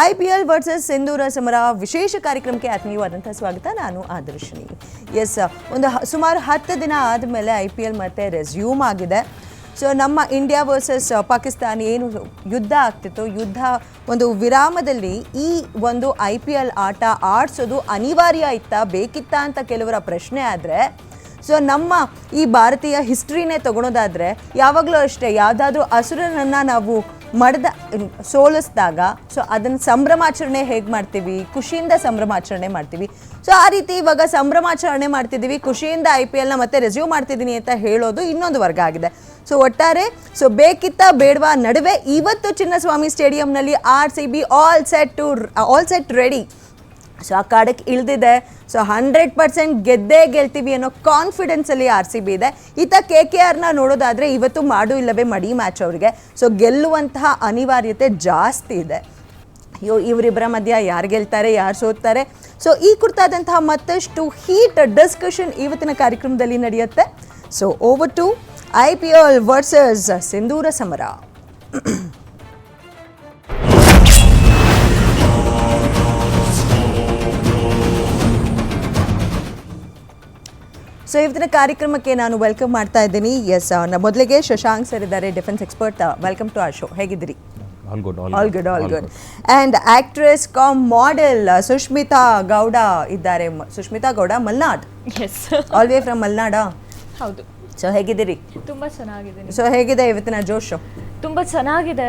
I versus Sindoor ಸಮರ ವಿಶೇಷ ಕಾರ್ಯಕ್ರಮಕ್ಕೆ ಆತ್ಮೀಯವಾದಂಥ ಸ್ವಾಗತ. ನಾನು ಆದರ್ಶಿನಿ. ಎಸ್ ಒಂದು ಸುಮಾರು ಹತ್ತು ದಿನ ಆದಮೇಲೆ ಐ ಪಿ ಎಲ್ ಮತ್ತೆ ರೆಸ್ಯೂಮ್ ಆಗಿದೆ. ಸೊ ನಮ್ಮ ಇಂಡಿಯಾ ವರ್ಸಸ್ ಪಾಕಿಸ್ತಾನ ಏನು ಯುದ್ಧ ಆಗ್ತಿತ್ತು, ಯುದ್ಧ ಒಂದು ವಿರಾಮದಲ್ಲಿ ಈ ಒಂದು ಐ ಪಿ ಎಲ್ ಆಟ ಆಡಿಸೋದು ಅನಿವಾರ್ಯ ಇತ್ತಾ, ಬೇಕಿತ್ತಾ ಅಂತ ಕೆಲವರ ಪ್ರಶ್ನೆ ಆದರೆ ಸೊ ನಮ್ಮ ಈ ಭಾರತೀಯ ಹಿಸ್ಟ್ರಿನೇ ತಗೊಳೋದಾದರೆ, ಯಾವಾಗಲೂ ಅಷ್ಟೇ, ಯಾವುದಾದ್ರೂ ಹಸುರನನ್ನು ನಾವು ಮಡ್ದ ಸೋಲಿಸಿದಾಗ, ಸೊ ಅದನ್ನು ಸಂಭ್ರಮಾಚರಣೆ ಹೇಗೆ ಮಾಡ್ತೀವಿ? ಖುಷಿಯಿಂದ ಸಂಭ್ರಮಾಚರಣೆ ಮಾಡ್ತೀವಿ. ಸೊ ಆ ರೀತಿ ಇವಾಗ ಸಂಭ್ರಮಾಚರಣೆ ಮಾಡ್ತಿದ್ದೀವಿ ಖುಷಿಯಿಂದ ಐ ಪಿ ಎಲ್ನ ಮತ್ತೆ ರೆಸ್ಯೂಮ್ ಮಾಡ್ತಿದ್ದೀನಿ ಅಂತ ಹೇಳೋದು ಇನ್ನೊಂದು ವರ್ಗ ಆಗಿದೆ. ಸೊ ಒಟ್ಟಾರೆ, ಸೊ ಬೇಕಿತ್ತ ಬೇಡವಾ, ನಡುವೆ ಇವತ್ತು Chinnaswamy ಸ್ಟೇಡಿಯಂನಲ್ಲಿ R C B all set to all set ready so ಆ ಕಾಡಕ್ಕೆ ಇಳಿದಿದೆ. ಸೊ ಹಂಡ್ರೆಡ್ ಪರ್ಸೆಂಟ್ ಗೆದ್ದೇ ಗೆಲ್ತೀವಿ ಅನ್ನೋ ಕಾನ್ಫಿಡೆನ್ಸಲ್ಲಿ ಆರ್ ಸಿ ಬಿ ಇದೆ. ಈತ ಕೆ ಕೆ ಆರ್ನ ನೋಡೋದಾದರೆ ಇವತ್ತು ಮಾಡು ಇಲ್ಲವೇ ಮಡಿ ಮ್ಯಾಚ್ ಅವರಿಗೆ. ಸೊ ಗೆಲ್ಲುವಂತಹ ಅನಿವಾರ್ಯತೆ ಜಾಸ್ತಿ ಇದೆ. ಅಯ್ಯೋ ಇವರಿಬ್ಬರ ಮಧ್ಯ ಯಾರು ಗೆಲ್ತಾರೆ, ಯಾರು ಸೋತಾರೆ ಸೊ ಈ ಕುರಿತಾದಂತಹ ಮತ್ತಷ್ಟು ಹೀಟ್ ಡಿಸ್ಕಷನ್ ಇವತ್ತಿನ ಕಾರ್ಯಕ್ರಮದಲ್ಲಿ ನಡೆಯುತ್ತೆ. So over to I P L versus Sindoor ಸಮರ ಸೊ ಇವತ್ತಿನ ಕಾರ್ಯಕ್ರಮಕ್ಕೆ ನಾನು ವೆಲ್ಕಮ್ ಮಾಡ್ತಾ ಇದ್ದೀನಿ. ಎಸ್ ಮೊದಲಿಗೆ ಶಶಾಂಕ್ ಸರ್ ಇದ್ದಾರೆ defence expert welcome to our show ಹೇಗಿದ್ದೀರಿ? All good all good all good and actress cum model Sushmita Gowda ಇದ್ದಾರೆ. Sushmita Gowda Malnad is all way from Malnad ಹೌದು. ಸೊ ಹೇಗಿದ್ದೀರಿ? ತುಂಬಾ ಚೆನ್ನಾಗಿದೆ ಸೊ ಹೇಗಿದೆ ಇವತ್ತಿನ ಜೋಶು? ತುಂಬಾ ಚೆನ್ನಾಗಿದೆ.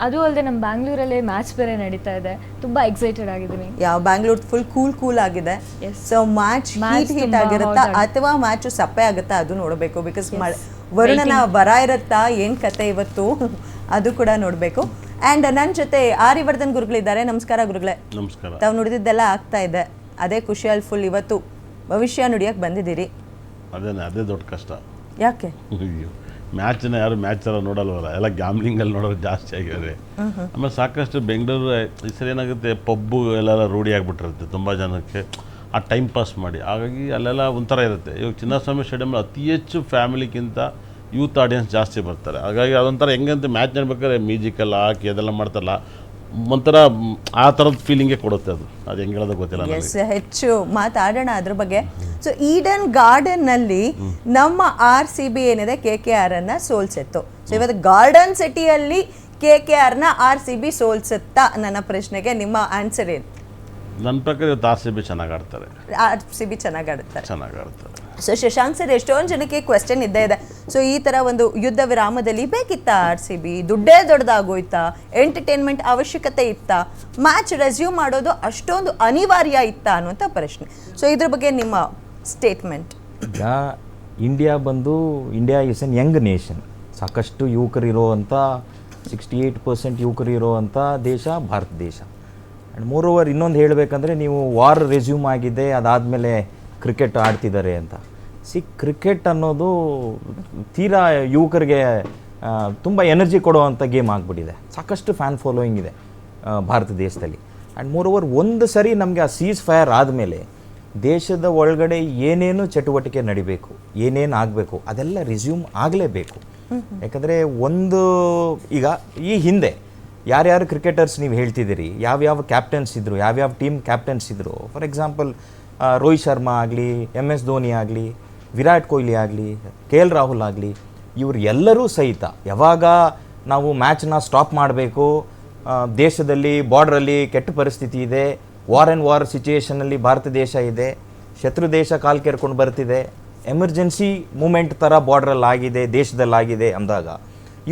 ಅದು ಅಲ್ಲದೆ ನಮ್ಮ ಬ್ಯಾಂಗ್ಳೂರಲ್ಲಿ ಮ್ಯಾಚ್ ಬೇರೆ ನಡೀತಾ ಇದೆ. ತುಂಬಾ ಎಕ್ಸೈಟೆಡ್ ಆಗಿದ್ದೀನಿ. ಯಾವ ಬ್ಯಾಂಗ್ಳೂರ್ ಫುಲ್ ಕೂಲ್ ಕೂಲ್ ಆಗಿದೆ. Yes. So match Match heat heat ಆಗಿರುತ್ತಾ? ಅಥವಾ ಮ್ಯಾಚ್ ಸಪ್ಪೆ ಆಗುತ್ತಾ? ಅದು ನೋಡಬೇಕು. ಬಿಕಾಸ್ ವರುಣನ ಬರ ಇರುತ್ತಾ? ಏನ್ ಕತೆ ಇವತ್ತು? ಅದು ಕೂಡ ನೋಡಬೇಕು. ಆ್ಯಂಡ್ ನನ್ನ ಜೊತೆ ಆರ್ಯವರ್ಧನ್ ಗುರುಗಳಿದ್ದಾರೆ. ನಮಸ್ಕಾರ ಗುರುಗಳೇ. ನಮಸ್ಕಾರ. ತಾವು ನುಡಿದಿದ್ದೆಲ್ಲ ಆಗ್ತಾ ಇದೆ. ಅದೇ ಖುಷಿಯಲ್ಲಿ ಫುಲ್ ಇವತ್ತು. ಭವಿಷ್ಯ ನುಡಿಯಕ್ಕೆ ಬಂದಿದ್ದೀರಿ. ಅದೇನೆ ಅದೇ ದೊಡ್ಡ ಕಷ್ಟ. ಯಾಕೆ? ಅಯ್ಯೋ ಮ್ಯಾಚನ್ನ ಯಾರು ಮ್ಯಾಚ್ ಥರ ನೋಡಲ್ವಲ್ಲ? ಎಲ್ಲ ಗ್ಯಾಮ್ಲಿಂಗಲ್ಲಿ ನೋಡೋರು ಜಾಸ್ತಿ ಆಗಿದ್ದಾರೆ. ಆಮೇಲೆ ಸಾಕಷ್ಟು ಬೆಂಗಳೂರು ಈ ಸರಿ ಏನಾಗುತ್ತೆ ಪಬ್ಬು ಎಲ್ಲ ರೂಢಿ ಆಗಿಬಿಟ್ಟಿರುತ್ತೆ ತುಂಬ ಜನಕ್ಕೆ. ಆ ಟೈಮ್ ಪಾಸ್ ಮಾಡಿ. ಹಾಗಾಗಿ ಅಲ್ಲೆಲ್ಲ ಒಂಥರ ಇರುತ್ತೆ. ಇವಾಗ ಚಿನ್ನಸ್ವಾಮಿ ಸ್ಟೇಡಿಯಮ್ ಅತಿ ಹೆಚ್ಚು ಫ್ಯಾಮಿಲಿಗಿಂತ ಯೂತ್ ಆಡಿಯನ್ಸ್ ಜಾಸ್ತಿ ಬರ್ತಾರೆ. ಹಾಗಾಗಿ ಅದೊಂಥರ ಹೆಂಗಂತ ಮ್ಯಾಚ್ ನೋಡ್ಬೇಕಾದ್ರೆ ಮ್ಯೂಸಿಕಲ್ ಹಾಕಿ ಅದೆಲ್ಲ ಮಾಡ್ತಾರಲ್ಲ ಒಂಥರ ಆ ಥರದ ಫೀಲಿಂಗೇ ಕೊಡುತ್ತೆ ಅದು. ಅದು ಹೆಂಗೆ ಹೇಳೋದು ಗೊತ್ತಿಲ್ಲ ನನಗೆ ಎಸ್ ಹೆಚ್ಚು ಮಾತಾಡೋಣ ಅದ್ರ ಬಗ್ಗೆ. ಸೊ ಈಡನ್ ಗಾರ್ಡನ್ನಲ್ಲಿ ನಮ್ಮ ಆರ್ ಸಿ ಬಿ ಏನಿದೆ ಕೆ ಕೆ ಆರ್ ಅನ್ನ ಸೋಲ್ಸಿತ್ತು. ಸೊ ಇವತ್ತು ಗಾರ್ಡನ್ ಸಿಟಿಯಲ್ಲಿ ಕೆ ಕೆ ಆರ್ನ ಆರ್ ಸಿ ಬಿ ಸೋಲ್ಸುತ್ತಾ ನನ್ನ ಪ್ರಶ್ನೆಗೆ ನಿಮ್ಮ ಆನ್ಸರ್ ಏನು? ನನ್ನ ಪ್ರಕಾರ ಇವತ್ತು ಆರ್ ಸಿ ಬಿ ಚೆನ್ನಾಗಿ ಆಡ್ತಾರೆ. ಆರ್ ಸಿ ಬಿ ಚೆನ್ನಾಗಿ ಆಡುತ್ತಾರೆ. ಚೆನ್ನಾಗಿ ಆಡ್ತಾರೆ. ಸೊ ಶಶಾಂಕ್ ಸರ್ ಎಷ್ಟೊಂದು ಜನಕ್ಕೆ ಕ್ವೆಶ್ಚನ್ ಇದ್ದೇ ಇದೆ. ಸೊ ಈ ತರ ಒಂದು ಯುದ್ಧ ವಿರಾಮದಲ್ಲಿ ಬೇಕಿತ್ತ ಆರ್ ಸಿ ಬಿ ದುಡ್ಡೇ ದೊಡ್ಡದಾಗೋಯ್ತಾ ಎಂಟರ್ಟೈನ್ಮೆಂಟ್ ಅವಶ್ಯಕತೆ ಇತ್ತಾ ಮ್ಯಾಚ್ ರೆಸ್ಯೂಮ್ ಮಾಡೋದು ಅಷ್ಟೊಂದು ಅನಿವಾರ್ಯ ಇತ್ತಾ ಅನ್ನುವಂಥ ಪ್ರಶ್ನೆ. ಸೊ ಇದ್ರ ಬಗ್ಗೆ ನಿಮ್ಮ ಸ್ಟೇಟ್ಮೆಂಟ್ ಈಗ ಇಂಡಿಯಾ ಬಂದು India is an young nation ಸಾಕಷ್ಟು ಯುವಕರಿರುವಂಥ ಸಿಕ್ಸ್ಟಿ ಏಯ್ಟ್ ಪರ್ಸೆಂಟ್ ಯುವಕರಿರುವಂಥ ದೇಶ ಭಾರತ ದೇಶ. ಆ್ಯಂಡ್ ಮೋರ್ ಓವರ್ ಇನ್ನೊಂದು ಹೇಳಬೇಕಂದ್ರೆ ನೀವು ವಾರ್ ರೆಸ್ಯೂಮ್ ಆಗಿದೆ, ಅದಾದಮೇಲೆ ಕ್ರಿಕೆಟ್ ಆಡ್ತಿದ್ದಾರೆ ಅಂತ. ಸಿ ಕ್ರಿಕೆಟ್ ಅನ್ನೋದು ತೀರಾ ಯುವಕರಿಗೆ ತುಂಬ ಎನರ್ಜಿ ಕೊಡುವಂಥ ಗೇಮ್ ಆಗಿಬಿಟ್ಟಿದೆ. ಸಾಕಷ್ಟು ಫ್ಯಾನ್ ಫಾಲೋಯಿಂಗ್ ಇದೆ ಭಾರತ ದೇಶದಲ್ಲಿ. ಆ್ಯಂಡ್ ಮೋರ್ ಓವರ್ ಒಂದು ಸರಿ ನಮಗೆ ಆ ಸೀಸ್ ಫೈರ್ ಆದಮೇಲೆ ದೇಶದ ಒಳಗಡೆ ಏನೇನು ಚಟುವಟಿಕೆ ನಡಿಬೇಕು, ಏನೇನು ಆಗಬೇಕು, ಅದೆಲ್ಲ ರಿಸ್ಯೂಮ್ ಆಗಲೇಬೇಕು. ಯಾಕಂದರೆ ಒಂದು, ಈಗ ಈ ಹಿಂದೆ ಯಾರ್ಯಾರು ಕ್ರಿಕೆಟರ್ಸ್ ನೀವು ಹೇಳ್ತಿದ್ದೀರಿ, ಯಾವ್ಯಾವ ಕ್ಯಾಪ್ಟನ್ಸ್ ಇದ್ದರು ಯಾವ್ಯಾವ ಟೀಮ್ ಕ್ಯಾಪ್ಟನ್ಸ್ ಇದ್ದರು ಫಾರ್ ಎಕ್ಸಾಂಪಲ್ ರೋಹಿತ್ ಶರ್ಮಾ ಆಗಲಿ ಎಂ ಎಸ್ ಧೋನಿ ಆಗಲಿ ವಿರಾಟ್ ಕೊಹ್ಲಿ ಆಗಲಿ, ಕೆ ಎಲ್ ರಾಹುಲ್ ಆಗಲಿ, ಇವರು ಎಲ್ಲರೂ ಸಹಿತ ಯಾವಾಗ ನಾವು ಮ್ಯಾಚನ್ನ ಸ್ಟಾಪ್ ಮಾಡಬೇಕು ದೇಶದಲ್ಲಿ ಬಾರ್ಡ್ರಲ್ಲಿ ಕೆಟ್ಟ ಪರಿಸ್ಥಿತಿ ಇದೆ ವಾರ್ ಆ್ಯಂಡ್ ವಾರ್ ಸಿಚುಯೇಷನಲ್ಲಿ ಭಾರತ ದೇಶ ಇದೆ, ಶತ್ರು ದೇಶ ಕಾಲ್ ಕೆರ್ಕೊಂಡು ಬರ್ತಿದೆ ಎಮರ್ಜೆನ್ಸಿ ಮೂಮೆಂಟ್ ಥರ ಬಾರ್ಡ್ರಲ್ಲಿ ಆಗಿದೆ, ದೇಶದಲ್ಲಿ ಆಗಿದೆ ಅಂದಾಗ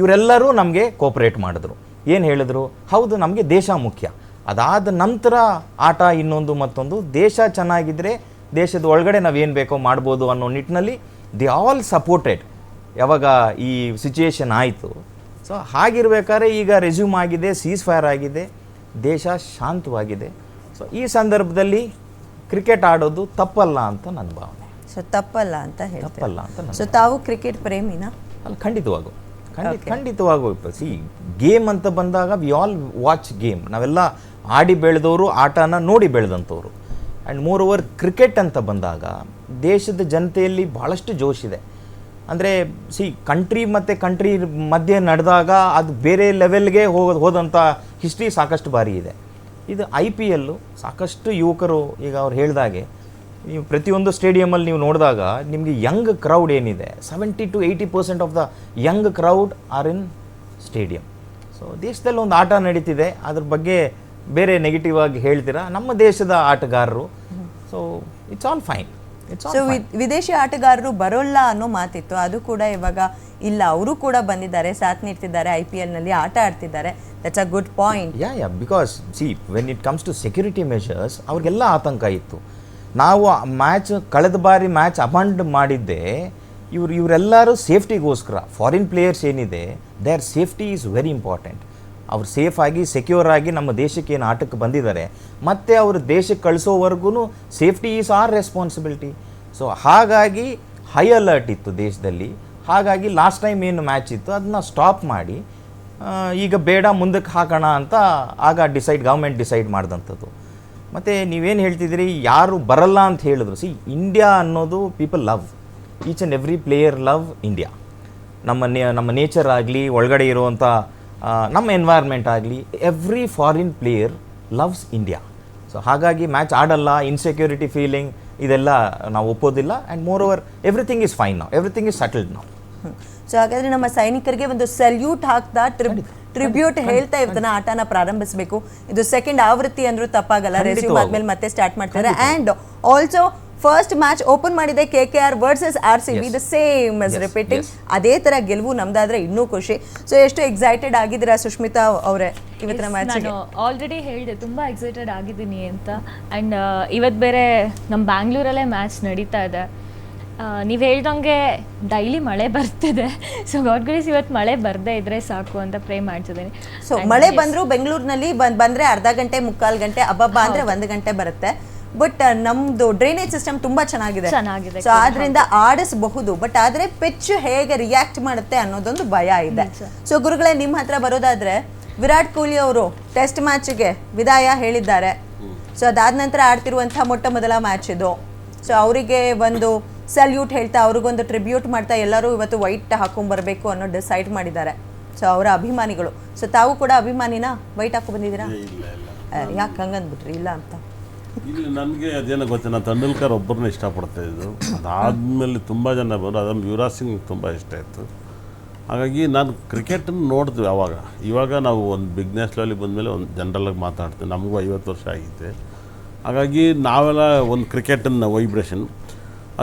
ಇವರೆಲ್ಲರೂ ನಮಗೆ ಕೋಪರೇಟ್ ಮಾಡಿದ್ರು. ಏನು ಹೇಳಿದ್ರು? ಹೌದು, ನಮಗೆ ದೇಶ ಮುಖ್ಯ. ಅದಾದ ನಂತರ ಆಟ ಇನ್ನೊಂದು ಮತ್ತೊಂದು, ದೇಶ ಚೆನ್ನಾಗಿದ್ದರೆ ದೇಶದ ಒಳಗಡೆ ನಾವೇನು ಬೇಕೋ ಮಾಡ್ಬೋದು ಅನ್ನೋ ನಿಟ್ಟಿನಲ್ಲಿ ದಿ ಆಲ್ ಸಪೋರ್ಟೆಡ್ ಯಾವಾಗ ಈ ಸಿಚುಯೇಷನ್ ಆಯಿತು. ಸೊ ಹಾಗಿರ್ಬೇಕಾದ್ರೆ ಈಗ ರೆಸ್ಯೂಮ್ ಆಗಿದೆ ಸೀಸ್ ಫೈರ್ ಆಗಿದೆ ದೇಶ ಶಾಂತವಾಗಿದೆ. ಸೊ ಈ ಸಂದರ್ಭದಲ್ಲಿ ಕ್ರಿಕೆಟ್ ಆಡೋದು ತಪ್ಪಲ್ಲ ಅಂತ ನನ್ನ ಭಾವನೆ. ಸೊ ತಪ್ಪಲ್ಲ ಅಂತ ತಪ್ಪಲ್ಲ ಅಂತ ಸೊ ತಾವು ಕ್ರಿಕೆಟ್ ಪ್ರೇಮಿನ? ಅಲ್ಲಿ ಖಂಡಿತವಾಗೂ. ಖಂಡಿತ ಖಂಡಿತವಾಗೂ. ಸಿ ಗೇಮ್ ಅಂತ ಬಂದಾಗ ವಿ ಆಲ್ ವಾಚ್ ಗೇಮ್ ನಾವೆಲ್ಲ ಆಡಿ ಬೆಳೆದವರು ಆಟನ ನೋಡಿ ಬೆಳೆದಂಥವ್ರು. ಆ್ಯಂಡ್ ಮೋರ್ ಓವರ್ ಕ್ರಿಕೆಟ್ ಅಂತ ಬಂದಾಗ ದೇಶದ ಜನತೆಯಲ್ಲಿ ಭಾಳಷ್ಟು ಇದೆ. ಅಂದರೆ ಸಿ ಕಂಟ್ರಿ ಮತ್ತು ಕಂಟ್ರಿ ಮಧ್ಯೆ ನಡೆದಾಗ ಅದು ಬೇರೆ ಲೆವೆಲ್ಗೆ ಹೋಗೋದು ಹೋದಂಥ ಹಿಸ್ಟ್ರಿ ಸಾಕಷ್ಟು ಬಾರಿ ಇದೆ. ಇದು ಐ ಪಿ ಎಲ್ಲು ಸಾಕಷ್ಟು ಯುವಕರು ಈಗ ಅವ್ರು ಹೇಳ್ದಾಗೆ, ನೀವು ಪ್ರತಿಯೊಂದು ಸ್ಟೇಡಿಯಮಲ್ಲಿ ನೀವು ನೋಡಿದಾಗ ನಿಮಗೆ ಯಂಗ್ ಕ್ರೌಡ್ ಏನಿದೆ seventy to eighty percent of the young crowd are in stadium so ದೇಶದಲ್ಲಿ ಒಂದು ಆಟ ನಡೀತಿದೆ, ಅದ್ರ ಬಗ್ಗೆ ಬೇರೆ ನೆಗೆಟಿವ್ ಆಗಿ ಹೇಳ್ತೀರಾ? ನಮ್ಮ ದೇಶದ ಆಟಗಾರರು. So it's all fine it's so ವಿದೇಶಿ ಆಟಗಾರರು ಬರೋಲ್ಲ ಅನ್ನೋ ಮಾತಿತ್ತು. ಅದು ಕೂಡ ಇವಾಗ ಇಲ್ಲ. ಅವರು ಕೂಡ ಬಂದಿದ್ದಾರೆ ಸಾಥ್ ನೀಡ್ತಿದ್ದಾರೆ ಐ ಪಿ ಎಲ್ನಲ್ಲಿ ಆಟ ಆಡ್ತಿದ್ದಾರೆ. That's a good point yeah yeah because see when it comes to security measures ಅವ್ರಿಗೆಲ್ಲ ಆತಂಕ ಇತ್ತು. ನಾವು ಮ್ಯಾಚ್ ಕಳೆದ ಬಾರಿ ಮ್ಯಾಚ್ ಅಬಂಡ್ ಮಾಡಿದ್ದೆ ಇವ್ರು ಇವರೆಲ್ಲರೂ ಸೇಫ್ಟಿಗೋಸ್ಕರ ಫಾರಿನ್ ಪ್ಲೇಯರ್ಸ್ ಏನಿದೆ there safety is very important ಅವ್ರು ಸೇಫ್ ಆಗಿ ಸೆಕ್ಯೂರ್ ಆಗಿ ನಮ್ಮ ದೇಶಕ್ಕೆ ಏನು ಆಟಕ್ಕೆ ಬಂದಿದ್ದಾರೆ. ಮತ್ತು ಅವರು ದೇಶಕ್ಕೆ ಕಳಿಸೋವರೆಗೂ safety is our responsibility so ಹಾಗಾಗಿ ಹೈ ಅಲರ್ಟ್ ಇತ್ತು ದೇಶದಲ್ಲಿ. ಹಾಗಾಗಿ ಲಾಸ್ಟ್ ಟೈಮ್ ಏನು ಮ್ಯಾಚ್ ಇತ್ತು ಅದನ್ನ ಸ್ಟಾಪ್ ಮಾಡಿ ಈಗ ಬೇಡ, ಮುಂದಕ್ಕೆ ಹಾಕೋಣ ಅಂತ ಆಗ ಡಿಸೈಡ್ ಗೌರ್ಮೆಂಟ್ ಡಿಸೈಡ್ ಮಾಡಿದಂಥದ್ದು. ಮತ್ತು ನೀವೇನು ಹೇಳ್ತಿದ್ದೀರಿ, ಯಾರು ಬರಲ್ಲ ಅಂತ ಹೇಳಿದ್ರು. ಸಿ ಇಂಡಿಯಾ ಅನ್ನೋದು people love each and every player love India ನಮ್ಮ ನಮ್ಮ ನೇಚರ್ ಆಗಲಿ, ಒಳಗಡೆ ಇರುವಂಥ ನಮ್ಮ ಎನ್ವೈರ್ಮೆಂಟ್ ಆಗಲಿ every foreign player loves India so ಹಾಗಾಗಿ ಮ್ಯಾಚ್ ಆಡಲ್ಲ ಇನ್ಸೆಕ್ಯೂರಿಟಿ ಫೀಲಿಂಗ್ ಇದೆಲ್ಲ ನಾವು ಒಪ್ಪೋದಿಲ್ಲ and moreover everything is fine ನಾವು ಎವ್ರಿಥಿಂಗ್ ಇಸ್ ಸೆಟಲ್ಡ್ ನಾವು ಸೊ ಹಾಗಾದ್ರೆ ನಮ್ಮ ಸೈನಿಕರಿಗೆ ಒಂದು ಸೆಲ್ಯೂಟ್ ಹಾಕ್ತಾ ಟ್ರಿಬ್ಯೂಟ್ ಹೇಳ್ತಾ ಇವತ್ತನ ಆಟನ ಪ್ರಾರಂಭಿಸಬೇಕು. ಇದು ಸೆಕೆಂಡ್ ಆವೃತ್ತಿ ಅಂದ್ರೂ ತಪ್ಪಾಗಲ್ಲ ರೆಸ್ಯೂಮ್. ಆದ್ಮೇಲೆ ಮತ್ತೆ ಸ್ಟಾರ್ಟ್ ಮಾಡ್ತಾರೆ. And also first match open ಮಾಡಿದೆ K K R versus R C B the same is repeating ಅದೇ ತರ ಗೆಲುವು ನಮ್ದಾದ್ರೆ ಇನ್ನೂ ಖುಷಿ. ಸೊ ಎಷ್ಟು ಎಕ್ಸೈಟೆಡ್ ಆಗಿದ್ದೀರಾ ಸುಷ್ಮಿತಾ ಅವರೇ ಇವತ್ತಿನ ಮ್ಯಾಚ್ ನಾನು ಆಲ್ರೆಡಿ ಹೇಳಿದೆ ತುಂಬ ಎಕ್ಸೈಟೆಡ್ ಆಗಿದ್ದೀನಿ ಅಂತ. ಆ್ಯಂಡ್ ಇವತ್ತು ಬೇರೆ ನಮ್ಮ ಬ್ಯಾಂಗ್ಳೂರಲ್ಲೇ ಮ್ಯಾಚ್ ನಡೀತಾ ಇದೆ. ನೀವು ಹೇಳ್ದಂಗೆ ಡೈಲಿ ಮಳೆ ಬರ್ತಿದೆ. ಸೊ ಗಾಡ್ ಗ್ರೇಸ್ ಇವತ್ತು ಮಳೆ ಬರದೇ ಇದ್ರೆ ಸಾಕು ಅಂತ ಪ್ರೇ ಮಾಡ್ತಿದ್ದೀನಿ. ಸೊ ಮಳೆ ಬಂದರೂ ಬೆಂಗಳೂರಿನಲ್ಲಿ ಬಂದ್ ಬಂದ್ರೆ ಅರ್ಧ ಗಂಟೆ ಮುಕ್ಕಾಲು ಗಂಟೆ ಅಬ್ಬಬ್ಬ ಅಂದ್ರೆ ಒಂದು ಗಂಟೆ ಬರುತ್ತೆ. ಬಟ್ ನಮ್ದು ಡ್ರೈನೇಜ್ ಸಿಸ್ಟಮ್ ತುಂಬಾ ಚೆನ್ನಾಗಿದೆ. ಚೆನ್ನಾಗಿದೆ. ಸೊ ಆದ್ರಿಂದ ಆಡಿಸಬಹುದು. ಬಟ್ ಆದ್ರೆ ಪಿಚ್ ಹೇಗೆ ರಿಯಾಕ್ಟ್ ಮಾಡುತ್ತೆ ಅನ್ನೋದೊಂದು ಭಯ ಇದೆ. ಸೊ ಗುರುಗಳೇ ನಿಮ್ಮ ಹತ್ರ ಬರೋದಾದ್ರೆ ವಿರಾಟ್ ಕೊಹ್ಲಿ ಅವರು ಟೆಸ್ಟ್ ಮ್ಯಾಚ್ಗೆ ವಿದಾಯ ಹೇಳಿದ್ದಾರೆ. ಸೊ ಅದಾದ ನಂತರ ಆಡ್ತಿರುವಂತಹ ಮೊಟ್ಟ ಮೊದಲ ಮ್ಯಾಚ್ ಇದು. ಸೊ ಅವರಿಗೆ ಒಂದು ಸಲ್ಯೂಟ್ ಹೇಳ್ತಾ ಅವ್ರಿಗೊಂದು ಟ್ರಿಬ್ಯೂಟ್ ಮಾಡ್ತಾ ಎಲ್ಲರೂ ಇವತ್ತು ವೈಟ್ ಹಾಕೊಂಡ್ಬರ್ಬೇಕು ಅನ್ನೋ ಡಿಸೈಡ್ ಮಾಡಿದ್ದಾರೆ. ಸೊ ಅವರ ಅಭಿಮಾನಿಗಳು. ಸೊ ತಾವು ಕೂಡ ಅಭಿಮಾನಿನ? ವೈಟ್ ಹಾಕೊಂಡ್ ಬಂದಿದ್ದೀರಾ? ಇಲ್ಲ ಇಲ್ಲ. ಯಾಕೆ ಹಂಗಂದ್ಬಿಟ್ರಿ? ಇಲ್ಲ ಅಂತ. ಇಲ್ಲಿ ನನಗೆ ಅದೇನೋ ಗೊತ್ತಿಲ್ಲ ನಾನು ತೆಂಡೂಲ್ಕರ್ ಒಬ್ಬರನ್ನ ಇಷ್ಟಪಡ್ತಾ ಇದ್ದು. ಅದಾದಮೇಲೆ ತುಂಬ ಜನ ಬಂದರು. ಅದನ್ನು ಯುವರಾಜ್ ಸಿಂಗ್ ತುಂಬ ಇಷ್ಟ ಆಯಿತು. ಹಾಗಾಗಿ ನಾನು ಕ್ರಿಕೆಟನ್ನು ನೋಡಿದ್ವಿ ಆವಾಗ ಇವಾಗ ನಾವು ಒಂದು ಬಿಗ್ನೆಸ್ ಲೆವೆಲಿಗೆ ಬಂದಮೇಲೆ ಒಂದು ಜನರಲಾಗಿ ಮಾತಾಡ್ತೀವಿ. ನಮಗೂ ಐವತ್ತು ವರ್ಷ ಆಗಿದೆ. ಹಾಗಾಗಿ ನಾವೆಲ್ಲ ಒಂದು ಕ್ರಿಕೆಟನ್ನು ವೈಬ್ರೇಷನ್.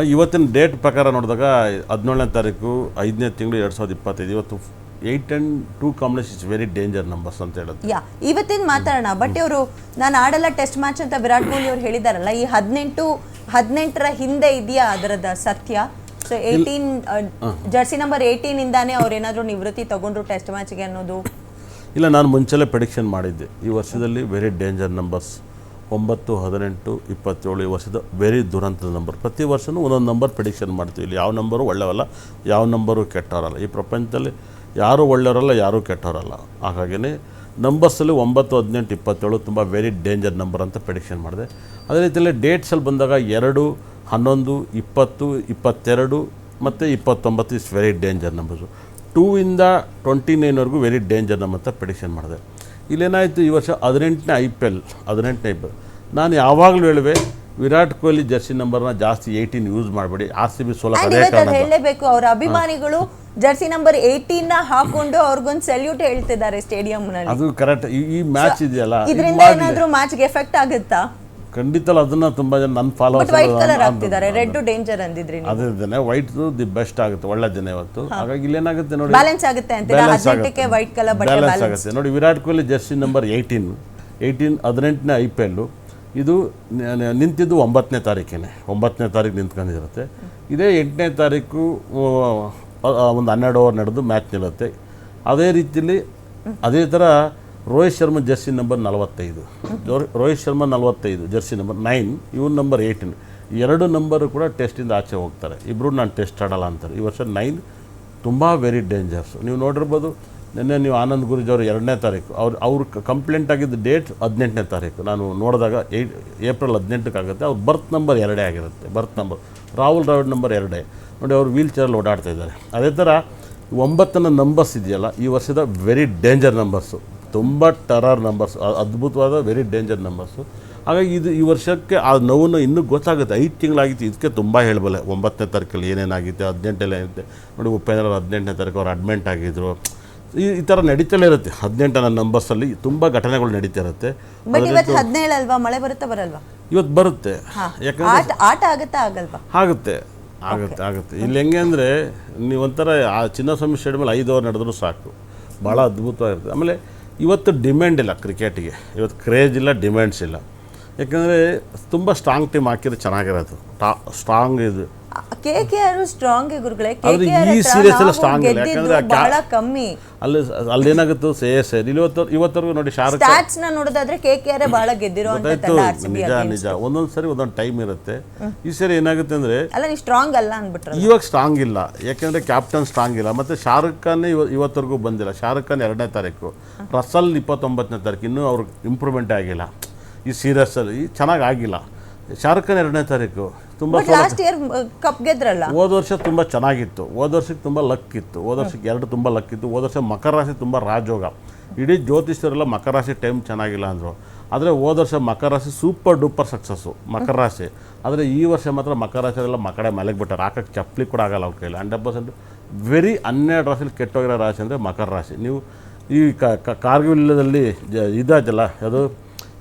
ಇವತ್ತಿನ ಡೇಟ್ ಪ್ರಕಾರ ನೋಡಿದಾಗ ಹದಿನೇಳನೇ ತಾರೀಕು, ಐದನೇ ತಿಂಗಳು ಎರಡು ಸಾವಿರದ ಇಪ್ಪತ್ತೈದು. ಇವತ್ತು eight and two combination is very danger numbers ಅಂತ ಹೇಳೋದು ಯಾ ಇವತ್ತಿನ ಮಾತಾಡೋಣ? ಬಟ್ ಇವರು ನಾನು ಆಡಲ್ಲ ಟೆಸ್ಟ್ ಮ್ಯಾಚ್ ಅಂತ ವಿರಾಟ್ ಕೊಹ್ಲಿ ಅವ್ರು ಹೇಳಿದಾರಲ್ಲ ಈ ಹದಿನೆಂಟು ಹದಿನೆಂಟರ ಹಿಂದೆ ಇದೆಯಾ ಅದರದ ಸತ್ಯ? So eighteen jersey number eighteen ಇಂದಾನೇ ಅವ್ರು ಏನಾದರೂ ನಿವೃತ್ತಿ ತಗೊಂಡ್ರು ಟೆಸ್ಟ್ ಮ್ಯಾಚ್ಗೆ ಅನ್ನೋದು? ಇಲ್ಲ ನಾನು ಮುಂಚೆಲೇ ಪ್ರೆಡಿಕ್ಷನ್ ಮಾಡಿದ್ದೆ. ಈ ವರ್ಷದಲ್ಲಿ ವೆರಿ ಡೇಂಜರ್ ನಂಬರ್ಸ್ ಒಂಬತ್ತು ಹದಿನೆಂಟು ಇಪ್ಪತ್ತೇಳು ಈ ವರ್ಷದ ವೆರಿ ದುರಂತದ ನಂಬರ್ ಪ್ರತಿ ವರ್ಷವೂ ಒಂದೊಂದು ನಂಬರ್ ಪ್ರೆಡಿಕ್ಷನ್ ಮಾಡ್ತೀವಿ. ಇಲ್ಲಿ ಯಾವ ನಂಬರು ಒಳ್ಳೆಯವಲ್ಲ ಯಾವ ನಂಬರು ಕೆಟ್ಟವರಲ್ಲ. ಈ ಪ್ರಪಂಚದಲ್ಲಿ ಯಾರೂ ಒಳ್ಳೆಯವರಲ್ಲ, ಯಾರೂ ಕೆಟ್ಟವರಲ್ಲ. ಹಾಗಾಗಿನೇ ನಂಬರ್ಸಲ್ಲಿ ಒಂಬತ್ತು, ಹದಿನೆಂಟು, ಇಪ್ಪತ್ತೇಳು ತುಂಬ ವೆರಿ ಡೇಂಜರ್ ನಂಬರ್ ಅಂತ ಪ್ರಿಡಿಕ್ಷನ್ ಮಾಡಿದೆ. ಅದೇ ರೀತಿಯಲ್ಲಿ ಡೇಟ್ಸಲ್ಲಿ ಬಂದಾಗ ಎರಡು, ಹನ್ನೊಂದು, ಇಪ್ಪತ್ತು, ಇಪ್ಪತ್ತೆರಡು, ಮತ್ತು ಇಪ್ಪತ್ತೊಂಬತ್ತು is very danger numbers two ಇಂದ ಟ್ವೆಂಟಿ ನೈನ್ವರೆಗೂ ವೆರಿ ಡೇಂಜರ್ ನಂಬರ್ ಅಂತ ಪ್ರಿಡಿಕ್ಷನ್ ಮಾಡಿದೆ. ಇಲ್ಲೇನಾಯಿತು ಈ ವರ್ಷ ಹದಿನೆಂಟನೇ ಐ ಪಿ ಎಲ್, ಹದಿನೆಂಟನೇ ಐ ಪಿ ಎಲ್. ನಾನು ಯಾವಾಗಲೂ ಹೇಳುವೆ ವಿರಾಟ್ ಕೊಹ್ಲಿ ಜರ್ಸಿ ನಂಬರ್ನ ಜಾಸ್ತಿ ಏಯ್ಟೀನ್ ಯೂಸ್ ಮಾಡಬೇಡಿ. ಆರ್ ಸಿ ಬಿ ಸೋಲಕ್ಕೆ ಅದೇ ಕಾರಣ ಹೇಳಲೇಬೇಕು ಅವರ ಅಭಿಮಾನಿಗಳು ಜರ್ಸಿ ನಂಬರ್ ಏಯ್ಟೀನ್ನ ಹಾಕೊಂಡು ಅವ್ರಿಗೊಂದು ಸಲ್ಯೂಟ್ ಹೇಳ್ತಿದ್ದಾರೆ ಸ್ಟೇಡಿಯಂ ನಲ್ಲಿ ಅದು ಕರೆಕ್ಟ್ ಈ ಮ್ಯಾಚ್ ಇದೆಯಲ್ಲ ಇದು ಇದರಿಂದ ಏನಾದರೂ ಮ್ಯಾಚ್ ಮ್ಯಾಚ್ಗೆ ಎಫೆಕ್ಟ್ ಆಗುತ್ತಾ? ಖಂಡಿತ ಅದನ್ನ ತುಂಬಾ ಜನ ನನ್ followers white colour red danger ಅಂದಿದ್ರಿ ನೀವು. ಅದೇ ದಿನ ವೈಟ್ ದಿ ಬೆಸ್ಟ್ ಆಗುತ್ತೆ ಒಳ್ಳೆ ದಿನ ಇವತ್ತು. ಹಾಗಾಗಿ ಇಲ್ಲೇನಾಗುತ್ತೆ ನೋಡಿ ಬ್ಯಾಲೆನ್ಸ್ ಆಗುತ್ತೆ ಅಂತ ಹದಿನೆಂಟಕ್ಕೆ ವೈಟ್ ಕಲರ್ ಬಟ್ಟೆ ಬ್ಯಾಲೆನ್ಸ್ ಆಗುತ್ತೆ. ನೋಡಿ Virat Kohli jersey number eighteen eighteen ಹದಿನೆಂಟನೇ ಐ ಪಿ ಎಲ್ಲು ಇದು ನಿಂತಿದ್ದು ಒಂಬತ್ತನೇ ತಾರೀಕಿನೇ. ಒಂಬತ್ತನೇ ತಾರೀಕು ನಿಂತ್ಕೊಂಡಿರುತ್ತೆ. ಇದೇ ಎಂಟನೇ ತಾರೀಕು ಒಂದು ಹನ್ನೆರಡು ಓವರ್ ನಡೆದು ಮ್ಯಾಚ್ ನಿಲ್ಲುತ್ತೆ. ಅದೇ ರೀತಿಯಲ್ಲಿ ಅದೇ ಥರ ರೋಹಿತ್ ಶರ್ಮಾ ಜರ್ಸಿ ನಂಬರ್ ನಲವತ್ತೈದು. ರೋಹಿತ್ ಶರ್ಮಾ ನಲವತ್ತೈದು, jersey number nine even number eighteen ಎರಡು ನಂಬರು ಕೂಡ ಟೆಸ್ಟಿಂದ ಆಚೆ ಹೋಗ್ತಾರೆ. ಇಬ್ಬರು ನಾನು ಟೆಸ್ಟ್ ಆಡಲ್ಲ ಅಂತಾರೆ. ಈ ವರ್ಷ ನೈನ್ ತುಂಬ ವೆರಿ ಡೇಂಜರ್ಸ್ ನೀವು ನೋಡಿರ್ಬೋದು ನಿನ್ನೆ ನೀವು ಆನಂದ್ ಗುರುಜಿ ಅವರು ಎರಡನೇ ತಾರೀಕು. ಅವ್ರು, ಅವ್ರ ಕಂಪ್ಲೇಂಟ್ ಆಗಿದ್ದ ಡೇಟ್ ಹದಿನೆಂಟನೇ ತಾರೀಕು. ನಾನು ನೋಡಿದಾಗ ಏಯ್ಟ್ ಏಪ್ರಿಲ್ ಹದಿನೆಂಟಕ್ಕೆ ಆಗುತ್ತೆ ಅವ್ರ ಬರ್ತ್ ನಂಬರ್ ಎರಡೇ ಆಗಿರುತ್ತೆ. Birth number Rahul Dravid number ಎರಡೇ. ನೋಡಿ ಅವರು ವೀಲ್ ಚೇರಲ್ಲಿ ಓಡಾಡ್ತಾ ಇದ್ದಾರೆ. ಅದೇ ಥರ ಒಂಬತ್ತನ ನಂಬರ್ಸ್ ಇದೆಯಲ್ಲ, ಈ ವರ್ಷದ ವೆರಿ ಡೇಂಜರ್ ನಂಬರ್ಸು ತುಂಬ ಟರರ್ ನಂಬರ್ಸ್ ಅದ್ಭುತವಾದ ವೆರಿ ಡೇಂಜರ್ ನಂಬರ್ಸು ಹಾಗಾಗಿ ಇದು ಈ ವರ್ಷಕ್ಕೆ ಆ ನೋವನ್ನು ಇನ್ನೂ ಗೊತ್ತಾಗುತ್ತೆ. ಐದು ತಿಂಗಳಾಗಿತ್ತು. ಇದಕ್ಕೆ ತುಂಬ ಹೇಳಬಲ್ಲೆ. ಒಂಬತ್ತನೇ ತಾರೀಕಲ್ಲಿ ಏನೇನಾಗಿತ್ತು ಹದಿನೆಂಟಲ್ಲಿ ಏನಿದೆ. ನೋಡಿ ಉಪೇಂದ್ರ ಹದಿನೆಂಟನೇ ತಾರೀಕು ಅವ್ರು ಅಡ್ಮೆಂಟ್ ಆಗಿದ್ರು. ಈ ಈ ಥರ ನಡೀತಲೇ ಇರುತ್ತೆ. ಹದಿನೆಂಟನ ನಂಬರ್ಸಲ್ಲಿ ತುಂಬ ಘಟನೆಗಳು ನಡೀತಾ ಇರುತ್ತೆ. ಬಟ್ ಇವತ್ತು ಹದಿನೇಳು ಅಲ್ವಾ ಮಳೆ ಬರುತ್ತಾ ಬರಲ್ವಾ? ಇವತ್ತು ಬರುತ್ತೆ. ಯಾಕಂದ್ರೆ ಆಟ ಆಟ ಆಗತ್ತಾ ಆಗಲ್ವಾ? ಆಗುತ್ತೆ. ಆಗುತ್ತೆ ಆಗುತ್ತೆ. ಇಲ್ಲಿ ಹೆಂಗೆ ಅಂದರೆ ನೀವು ಒಂಥರ ಆ ಚಿನ್ನಸ್ವಾಮಿ ಸ್ಟೇಡಿಯಮಲ್ಲಿ ಐದು ಓವರ್ ನಡೆದ್ರೂ ಸಾಕು. ಭಾಳ ಅದ್ಭುತವಾಗಿರುತ್ತೆ. ಆಮೇಲೆ ಇವತ್ತು ಡಿಮ್ಯಾಂಡ್ ಇಲ್ಲ ಕ್ರಿಕೆಟಿಗೆ ಇವತ್ತು ಕ್ರೇಜ್ ಇಲ್ಲ ಡಿಮ್ಯಾಂಡ್ಸ್ ಇಲ್ಲ. ಯಾಕಂದರೆ ತುಂಬ ಸ್ಟ್ರಾಂಗ್ ಟೀಮ್ ಹಾಕಿದ್ರೆ ಚೆನ್ನಾಗಿರೋದು. ಟಾ ಸ್ಟ್ರಾಂಗ್ ಇದು. ಕೆ ಕೆ ಆರ್ ಸ್ಟ್ರಾಂಗ್ ಗುರುಗಳೇ. ಕೆ ಆದ್ರೆ ಕೆ ಆರ್ ಈ ಸೀರಿಯಸ್ ಎಲ್ಲ ಸ್ಟ್ರಾಂಗ್ ಇಲ್ಲ. ಯಾಕಂದ್ರೆ ಬಹಳ ಕಮ್ಮಿ. ಅಲ್ಲಿ ಅಲ್ಲೇನಾಗುತ್ತೆ ಸೇ ಸೇ ಇವತ್ತು ಇವತ್ತರೆಗೂ ನೋಡಿ ಶಾರುಖ್ ಸ್ಟಾಟ್ಸ್ನ ನೋಡೋದಾದ್ರೆ ಕೆ ಕೆ ಆರ್ ಬಹಳ ಗೆದ್ದಿರೋ ನಿಜ ನಿಜ. ಒಂದೊಂದು ಸರಿ ಒಂದೊಂದು ಟೈಮ್ ಇರುತ್ತೆ. ಈ ಸರಿ ಏನಾಗುತ್ತೆ ಅಂದ್ರೆ ಅಲ್ಲ ನೀವು ಸ್ಟ್ರಾಂಗ್ ಅಲ್ಲ ಅಂದ್ಬಿಟ್ರಲ್ಲ. ಇವಾಗ ಸ್ಟ್ರಾಂಗ್ ಇಲ್ಲ. ಯಾಕಂದ್ರೆ ಕ್ಯಾಪ್ಟನ್ ಸ್ಟ್ರಾಂಗ್ ಇಲ್ಲ. ಮತ್ತೆ ಶಾರುಖ್ ಖಾನ್ ಇವ ಇವತ್ತರೆಗೂ ಬಂದಿಲ್ಲ. ಶಾರುಖ್ ಖಾನ್ ಎರಡನೇ ತಾರೀಕು. ರಸಲ್ ಇಪ್ಪತ್ತೊಂಬತ್ತನೇ ತಾರೀಕು. ಇನ್ನೂ ಅವ್ರಿಗೆ ಇಂಪ್ರೂವ್ಮೆಂಟ್ ಆಗಿಲ್ಲ. ಈ ಸೀರಿಯಸ್ಸಲ್ಲಿ ಚೆನ್ನಾಗಿ ಆಗಿಲ್ಲ. ಶಾರುಖ್ ಖಾನ್ ಎರಡನೇ ತಾರೀಕು. ತುಂಬ ಲಾಸ್ಟ್ ಇಯರ್ ಕಪ್ ಗೆದ್ರಲ್ಲ. ಹೋದ ವರ್ಷ ತುಂಬ ಚೆನ್ನಾಗಿತ್ತು. ಹೋದ ವರ್ಷಕ್ಕೆ ತುಂಬ ಲಕ್ ಇತ್ತು. ಹೋದ ವರ್ಷಕ್ಕೆ ಎರಡು ತುಂಬ ಲಕ್ ಇತ್ತು. ಹೋದ ವರ್ಷ ಮಕರ ರಾಶಿ ತುಂಬ ರಾಜಯೋಗ. ಇಡೀ ಜ್ಯೋತಿಷ್ಯರೆಲ್ಲ ಮಕರ ರಾಶಿ ಟೈಮ್ ಚೆನ್ನಾಗಿಲ್ಲ ಅಂದರು. ಆದರೆ ಹೋದ ವರ್ಷ ಮಕರ ರಾಶಿ ಸೂಪರ್ ಡೂಪರ್ ಸಕ್ಸಸ್ಸು ಮಕರ ರಾಶಿ. ಆದರೆ ಈ ವರ್ಷ ಮಾತ್ರ ಮಕರ ರಾಶಿಯರೆಲ್ಲ ಮಕಡೆ ಮಲೆಗೆ ಬಿಟ್ಟಾರೆ. ಹಾಕಕ್ಕೆ ಚಪ್ಪಲಿ ಕೂಡ ಆಗಲ್ಲ ಅವ್ರ ಕೈಲಿ ಹಂಡ್ರೆಡ್ ಪರ್ಸೆಂಟ್ ವೆರಿ ಹನ್ನೆರಡು ರಾಶಿಲಿ ಕೆಟ್ಟೋಗಿರೋ ರಾಶಿ ಅಂದರೆ ಮಕರ ರಾಶಿ. ನೀವು ಈ ಕಾರ್ಗಿಲ್ಲದಲ್ಲಿ ಜ ಇದಾಯ್ತಲ್ಲ ಅದು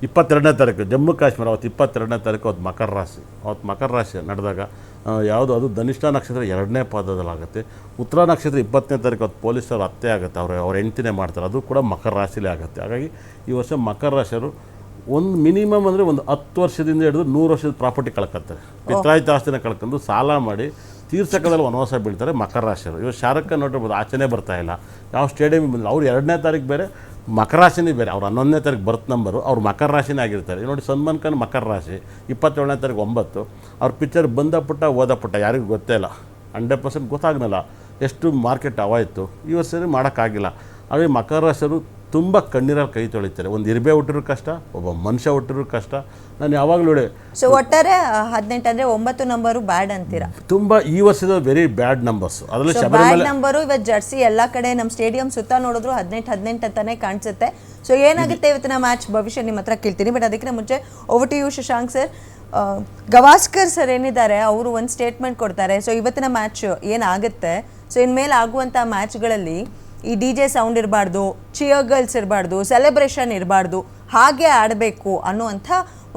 ಇಪ್ಪತ್ತೆರಡನೇ ತಾರೀಕು ಜಮ್ಮು ಕಾಶ್ಮೀರ ಅವತ್ತು ಇಪ್ಪತ್ತೆರಡನೇ ತಾರೀಕು ಅವತ್ತು ಮಕರ ರಾಶಿ. ಅವತ್ತು ಮಕರ ರಾಶಿ ನಡೆದಾಗ ಯಾವುದು ಅದು ಧನಿಷ್ಠ ನಕ್ಷತ್ರ ಎರಡನೇ ಪಾದದಲ್ಲಾಗುತ್ತೆ. ಉತ್ತರ ನಕ್ಷತ್ರ ಇಪ್ಪತ್ತನೇ ತಾರೀಕು ಅವತ್ತು ಪೊಲೀಸರು ಅತ್ತೆ ಆಗುತ್ತೆ. ಅವರು ಅವ್ರ ಹೆಂಡ್ತಿನೇ ಮಾಡ್ತಾರೆ. ಅದು ಕೂಡ ಮಕರ ರಾಶಿಲೇ ಆಗುತ್ತೆ. ಹಾಗಾಗಿ ಈ ವರ್ಷ ಮಕರ ರಾಶಿಯವರು ಒಂದು ಮಿನಿಮಮ್ ಅಂದರೆ ಒಂದು ಹತ್ತು ವರ್ಷದಿಂದ ಹಿಡಿದು ನೂರು ವರ್ಷದ ಪ್ರಾಪರ್ಟಿ ಕಳ್ಕೊತಾರೆ. ಪಿತ್ರಾಯಿತ ಆಸ್ತಿನ ಕಳ್ಕೊಂಡು ಸಾಲ ಮಾಡಿ ತೀರ್ಥಕದಲ್ಲಿ ವನವಾಸ ಬೀಳ್ತಾರೆ ಮಕರ ರಾಶಿಯವರು. ಇವರು ಶಾರುಖ್ ಖಾನ್ ನೋಡಿರ್ಬೋದು ಆಚೆನೇ ಬರ್ತಾ ಇಲ್ಲ. ಯಾವ ಸ್ಟೇಡಿಯಂ ಬಂದಿಲ್ಲ. ಅವ್ರು ಎರಡನೇ ತಾರೀಕು ಬೇರೆ ಮಕರ ರಾಶಿನೇ ಬೇರೆ. ಅವ್ರು ಹನ್ನೊಂದನೇ ತಾರೀಕು ಬರ್ತ್ ನಂಬರು ಅವ್ರು ಮಕರ ರಾಶಿನೇ ಆಗಿರ್ತಾರೆ. ನೋಡಿ ಸನ್ಮಾನ್ ಖಾನ್ ಮಕರ ರಾಶಿ, ಇಪ್ಪತ್ತೇಳನೇ ತಾರೀಕು ಒಂಬತ್ತು. ಅವ್ರ ಪಿಕ್ಚರ್ ಬಂದ ಪುಟ್ಟ ಓದ ಪುಟ್ಟ, ಯಾರಿಗೂ ಗೊತ್ತೇ ಇಲ್ಲ. ಹಂಡ್ರೆಡ್ ಪರ್ಸೆಂಟ್ ಗೊತ್ತಾಗಲಿಲ್ಲ ಎಷ್ಟು ಮಾರ್ಕೆಟ್ ಅವಾಯಿತು ಈ ವರ್ಷ ಮಾಡೋಕ್ಕಾಗಿಲ್ಲ. ಹಾಗೆ ಮಕರ ರಾಶಿಯವರು ತುಂಬ ಕಣ್ಣೀರಲ್ಲಿ ಕೈ ತೊಳಿತಾರೆ. ಒಂದು ಇರ್ಬೆ ಹುಟ್ಟಿರೋ ಕಷ್ಟ ಒಬ್ಬ ಮನುಷ್ಯ ಹುಟ್ಟಿರೋ ಕಷ್ಟ. ನಾನು ಯಾವಾಗಲೂ ನೋಡಿ ಸೊ ಒಟ್ಟಾರೆ ಹದಿನೆಂಟು ಅಂದ್ರೆ ಒಂಬತ್ತು ನಂಬರು ಬ್ಯಾಡ್ ಅಂತೀರಾ? ತುಂಬ ಈ ವರ್ಷದ ವೆರಿ ಬ್ಯಾಡ್ ನಂಬರ್ಸ್ ಅದರಲ್ಲಿ ಬ್ಯಾಡ್ ಶಬರಿಮಲೆ ನಂಬರು ಇವತ್ತು ಜರ್ಸಿ ಎಲ್ಲಾ ಕಡೆ ನಮ್ಮ ಸ್ಟೇಡಿಯಂ ಸುತ್ತ ನೋಡಿದ್ರು ಹದಿನೆಂಟು ಹದಿನೆಂಟು ಅಂತಾನೆ ಕಾಣಿಸುತ್ತೆ. ಸೊ ಏನಾಗುತ್ತೆ ಇವತ್ತಿನ ಮ್ಯಾಚ್ ಭವಿಷ್ಯ ನಿಮ್ಮ ಹತ್ರ ಕೇಳ್ತೀನಿ ಬಟ್ ಅದಕ್ಕಿಂತ ಮುಂಚೆ over to you Shashank sir Gavaskar sir ಏನಿದ್ದಾರೆ ಅವರು ಒಂದು ಸ್ಟೇಟ್ಮೆಂಟ್ ಕೊಡ್ತಾರೆ. ಸೊ ಇವತ್ತಿನ ಮ್ಯಾಚ್ ಏನಾಗುತ್ತೆ ಸೊ ಇನ್ಮೇಲೆ ಆಗುವಂಥ ಮ್ಯಾಚ್ಗಳಲ್ಲಿ ಈ ಡಿ ಜೆ ಸೌಂಡ್ ಇರಬಾರ್ದು ಚಿಯರ್ ಗರ್ಲ್ಸ್ ಇರಬಾರ್ದು ಸೆಲೆಬ್ರೇಷನ್ ಇರಬಾರ್ದು ಹಾಗೆ ಆಡಬೇಕು ಅನ್ನುವಂಥ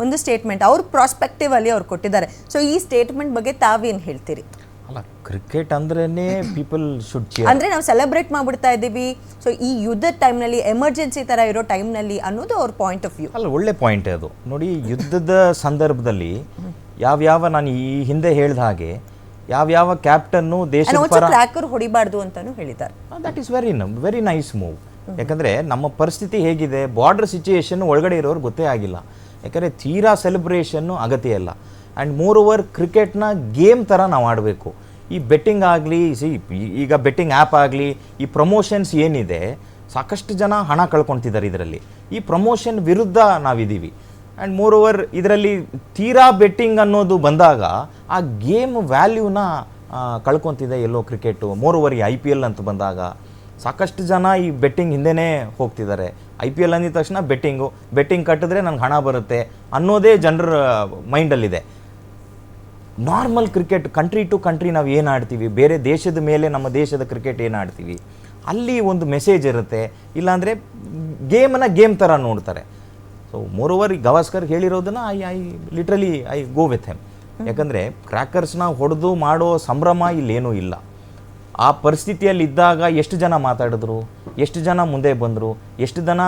ಒಂದು ಸ್ಟೇಟ್ಮೆಂಟ್ ಅವ್ರ ಪ್ರಾಸ್ಪೆಕ್ಟಿವ್ ಅಲ್ಲಿ ಅವ್ರು ಕೊಟ್ಟಿದ್ದಾರೆ. ಸೊ ಈ ಸ್ಟೇಟ್ಮೆಂಟ್ ಬಗ್ಗೆ ತಾವೇನು ಹೇಳ್ತೀರಿ? ಅಲ್ಲ ಕ್ರಿಕೆಟ್ ಅಂದ್ರೇ ಪೀಪಲ್ ಶುಡ್ ಚಿಯರ್ ಅಂದ್ರೆ ನಾವು ಸೆಲೆಬ್ರೇಟ್ ಮಾಡ್ಬಿಡ್ತಾ ಇದ್ದೀವಿ. ಸೊ ಈ ಯುದ್ಧದ ಟೈಮ್ನಲ್ಲಿ ಎಮರ್ಜೆನ್ಸಿ ತರ ಇರೋ ಟೈಮ್ನಲ್ಲಿ ಅನ್ನೋದು ಅವ್ರ ಪಾಯಿಂಟ್ ಆಫ್ ವ್ಯೂ ಅಲ್ಲ ಒಳ್ಳೆ ಪಾಯಿಂಟ್ ಅದು. ನೋಡಿ ಯುದ್ಧದ ಸಂದರ್ಭದಲ್ಲಿ ಯಾವ್ಯಾವ ನಾನು ಈ ಹಿಂದೆ ಹೇಳ್ದ ಹಾಗೆ ಯಾವ್ಯಾವ ಕ್ಯಾಪ್ಟನ್ನು ದೇಶದ ಪರ ಕ್ರ್ಯಾಕರ್ ಹೊಡಿಬಾರ್ದು ಅಂತಾನು ಹೇಳಿದ್ದಾರೆ. That is very very nice move ಯಾಕಂದರೆ ನಮ್ಮ ಪರಿಸ್ಥಿತಿ ಹೇಗಿದೆ ಬಾರ್ಡರ್ ಸಿಚುಯೇಷನ್ ಒಳಗಡೆ ಇರೋರು ಗೊತ್ತೇ ಆಗಿಲ್ಲ. ಯಾಕಂದರೆ ತೀರಾ ಸೆಲೆಬ್ರೇಷನ್ನು ಅಗತ್ಯ ಇಲ್ಲ. ಆ್ಯಂಡ್ ಮೋರ್ ಓವರ್ ಕ್ರಿಕೆಟ್ನ ಗೇಮ್ ಥರ ನಾವು ಆಡಬೇಕು. ಈ ಬೆಟ್ಟಿಂಗ್ ಆಗಲಿ ಸಿ ಈಗ ಬೆಟ್ಟಿಂಗ್ ಆ್ಯಪ್ ಆಗಲಿ ಈ ಪ್ರಮೋಷನ್ಸ್ ಏನಿದೆ ಸಾಕಷ್ಟು ಜನ ಹಣ ಕಳ್ಕೊತಿದ್ದಾರೆ ಇದರಲ್ಲಿ. ಈ ಪ್ರಮೋಷನ್ ವಿರುದ್ಧ ನಾವಿದ್ದೀವಿ. ಆ್ಯಂಡ್ ಮೋರ್ ಓವರ್ ಇದರಲ್ಲಿ ತೀರಾ ಬೆಟ್ಟಿಂಗ್ ಅನ್ನೋದು ಬಂದಾಗ ಆ ಗೇಮ್ ವ್ಯಾಲ್ಯೂನ ಕಳ್ಕೊತಿದೆ ಎಲ್ಲೋ ಕ್ರಿಕೆಟು ಮೋರ್ ಓವರ್ ಈ ಐ ಪಿ ಎಲ್ ಅಂತ ಬಂದಾಗ ಸಾಕಷ್ಟು ಜನ ಈ ಬೆಟ್ಟಿಂಗ್ ಹಿಂದೆನೇ ಹೋಗ್ತಿದ್ದಾರೆ. ಐ ಪಿ ಎಲ್ ಅಂದಿದ ತಕ್ಷಣ ಬೆಟ್ಟಿಂಗು ಬೆಟ್ಟಿಂಗ್ ಕಟ್ಟಿದ್ರೆ ನನಗೆ ಹಣ ಬರುತ್ತೆ ಅನ್ನೋದೇ ಜನರ ಮೈಂಡಲ್ಲಿದೆ. Normal cricket country to country ನಾವು ಏನು ಆಡ್ತೀವಿ? ಬೇರೆ ದೇಶದ ಮೇಲೆ ನಮ್ಮ ದೇಶದ ಕ್ರಿಕೆಟ್ ಏನು ಆಡ್ತೀವಿ? ಅಲ್ಲಿ ಒಂದು ಮೆಸೇಜ್ ಇರುತ್ತೆ. ಇಲ್ಲಾಂದರೆ ಗೇಮನ್ನು ಗೇಮ್ ಥರ ನೋಡ್ತಾರೆ. So more over Gavaskar ಹೇಳಿರೋದನ್ನ I I literally I go with him ಯಾಕಂದರೆ ಕ್ರ್ಯಾಕರ್ಸ್ನ ಹೊಡೆದು ಮಾಡೋ ಸಂಭ್ರಮ ಇಲ್ಲೇನೂ ಇಲ್ಲ. ಆ ಪರಿಸ್ಥಿತಿಯಲ್ಲಿ ಇದ್ದಾಗ ಎಷ್ಟು ಜನ ಮಾತಾಡಿದ್ರು? ಎಷ್ಟು ಜನ ಮುಂದೆ ಬಂದರು? ಎಷ್ಟು ಜನ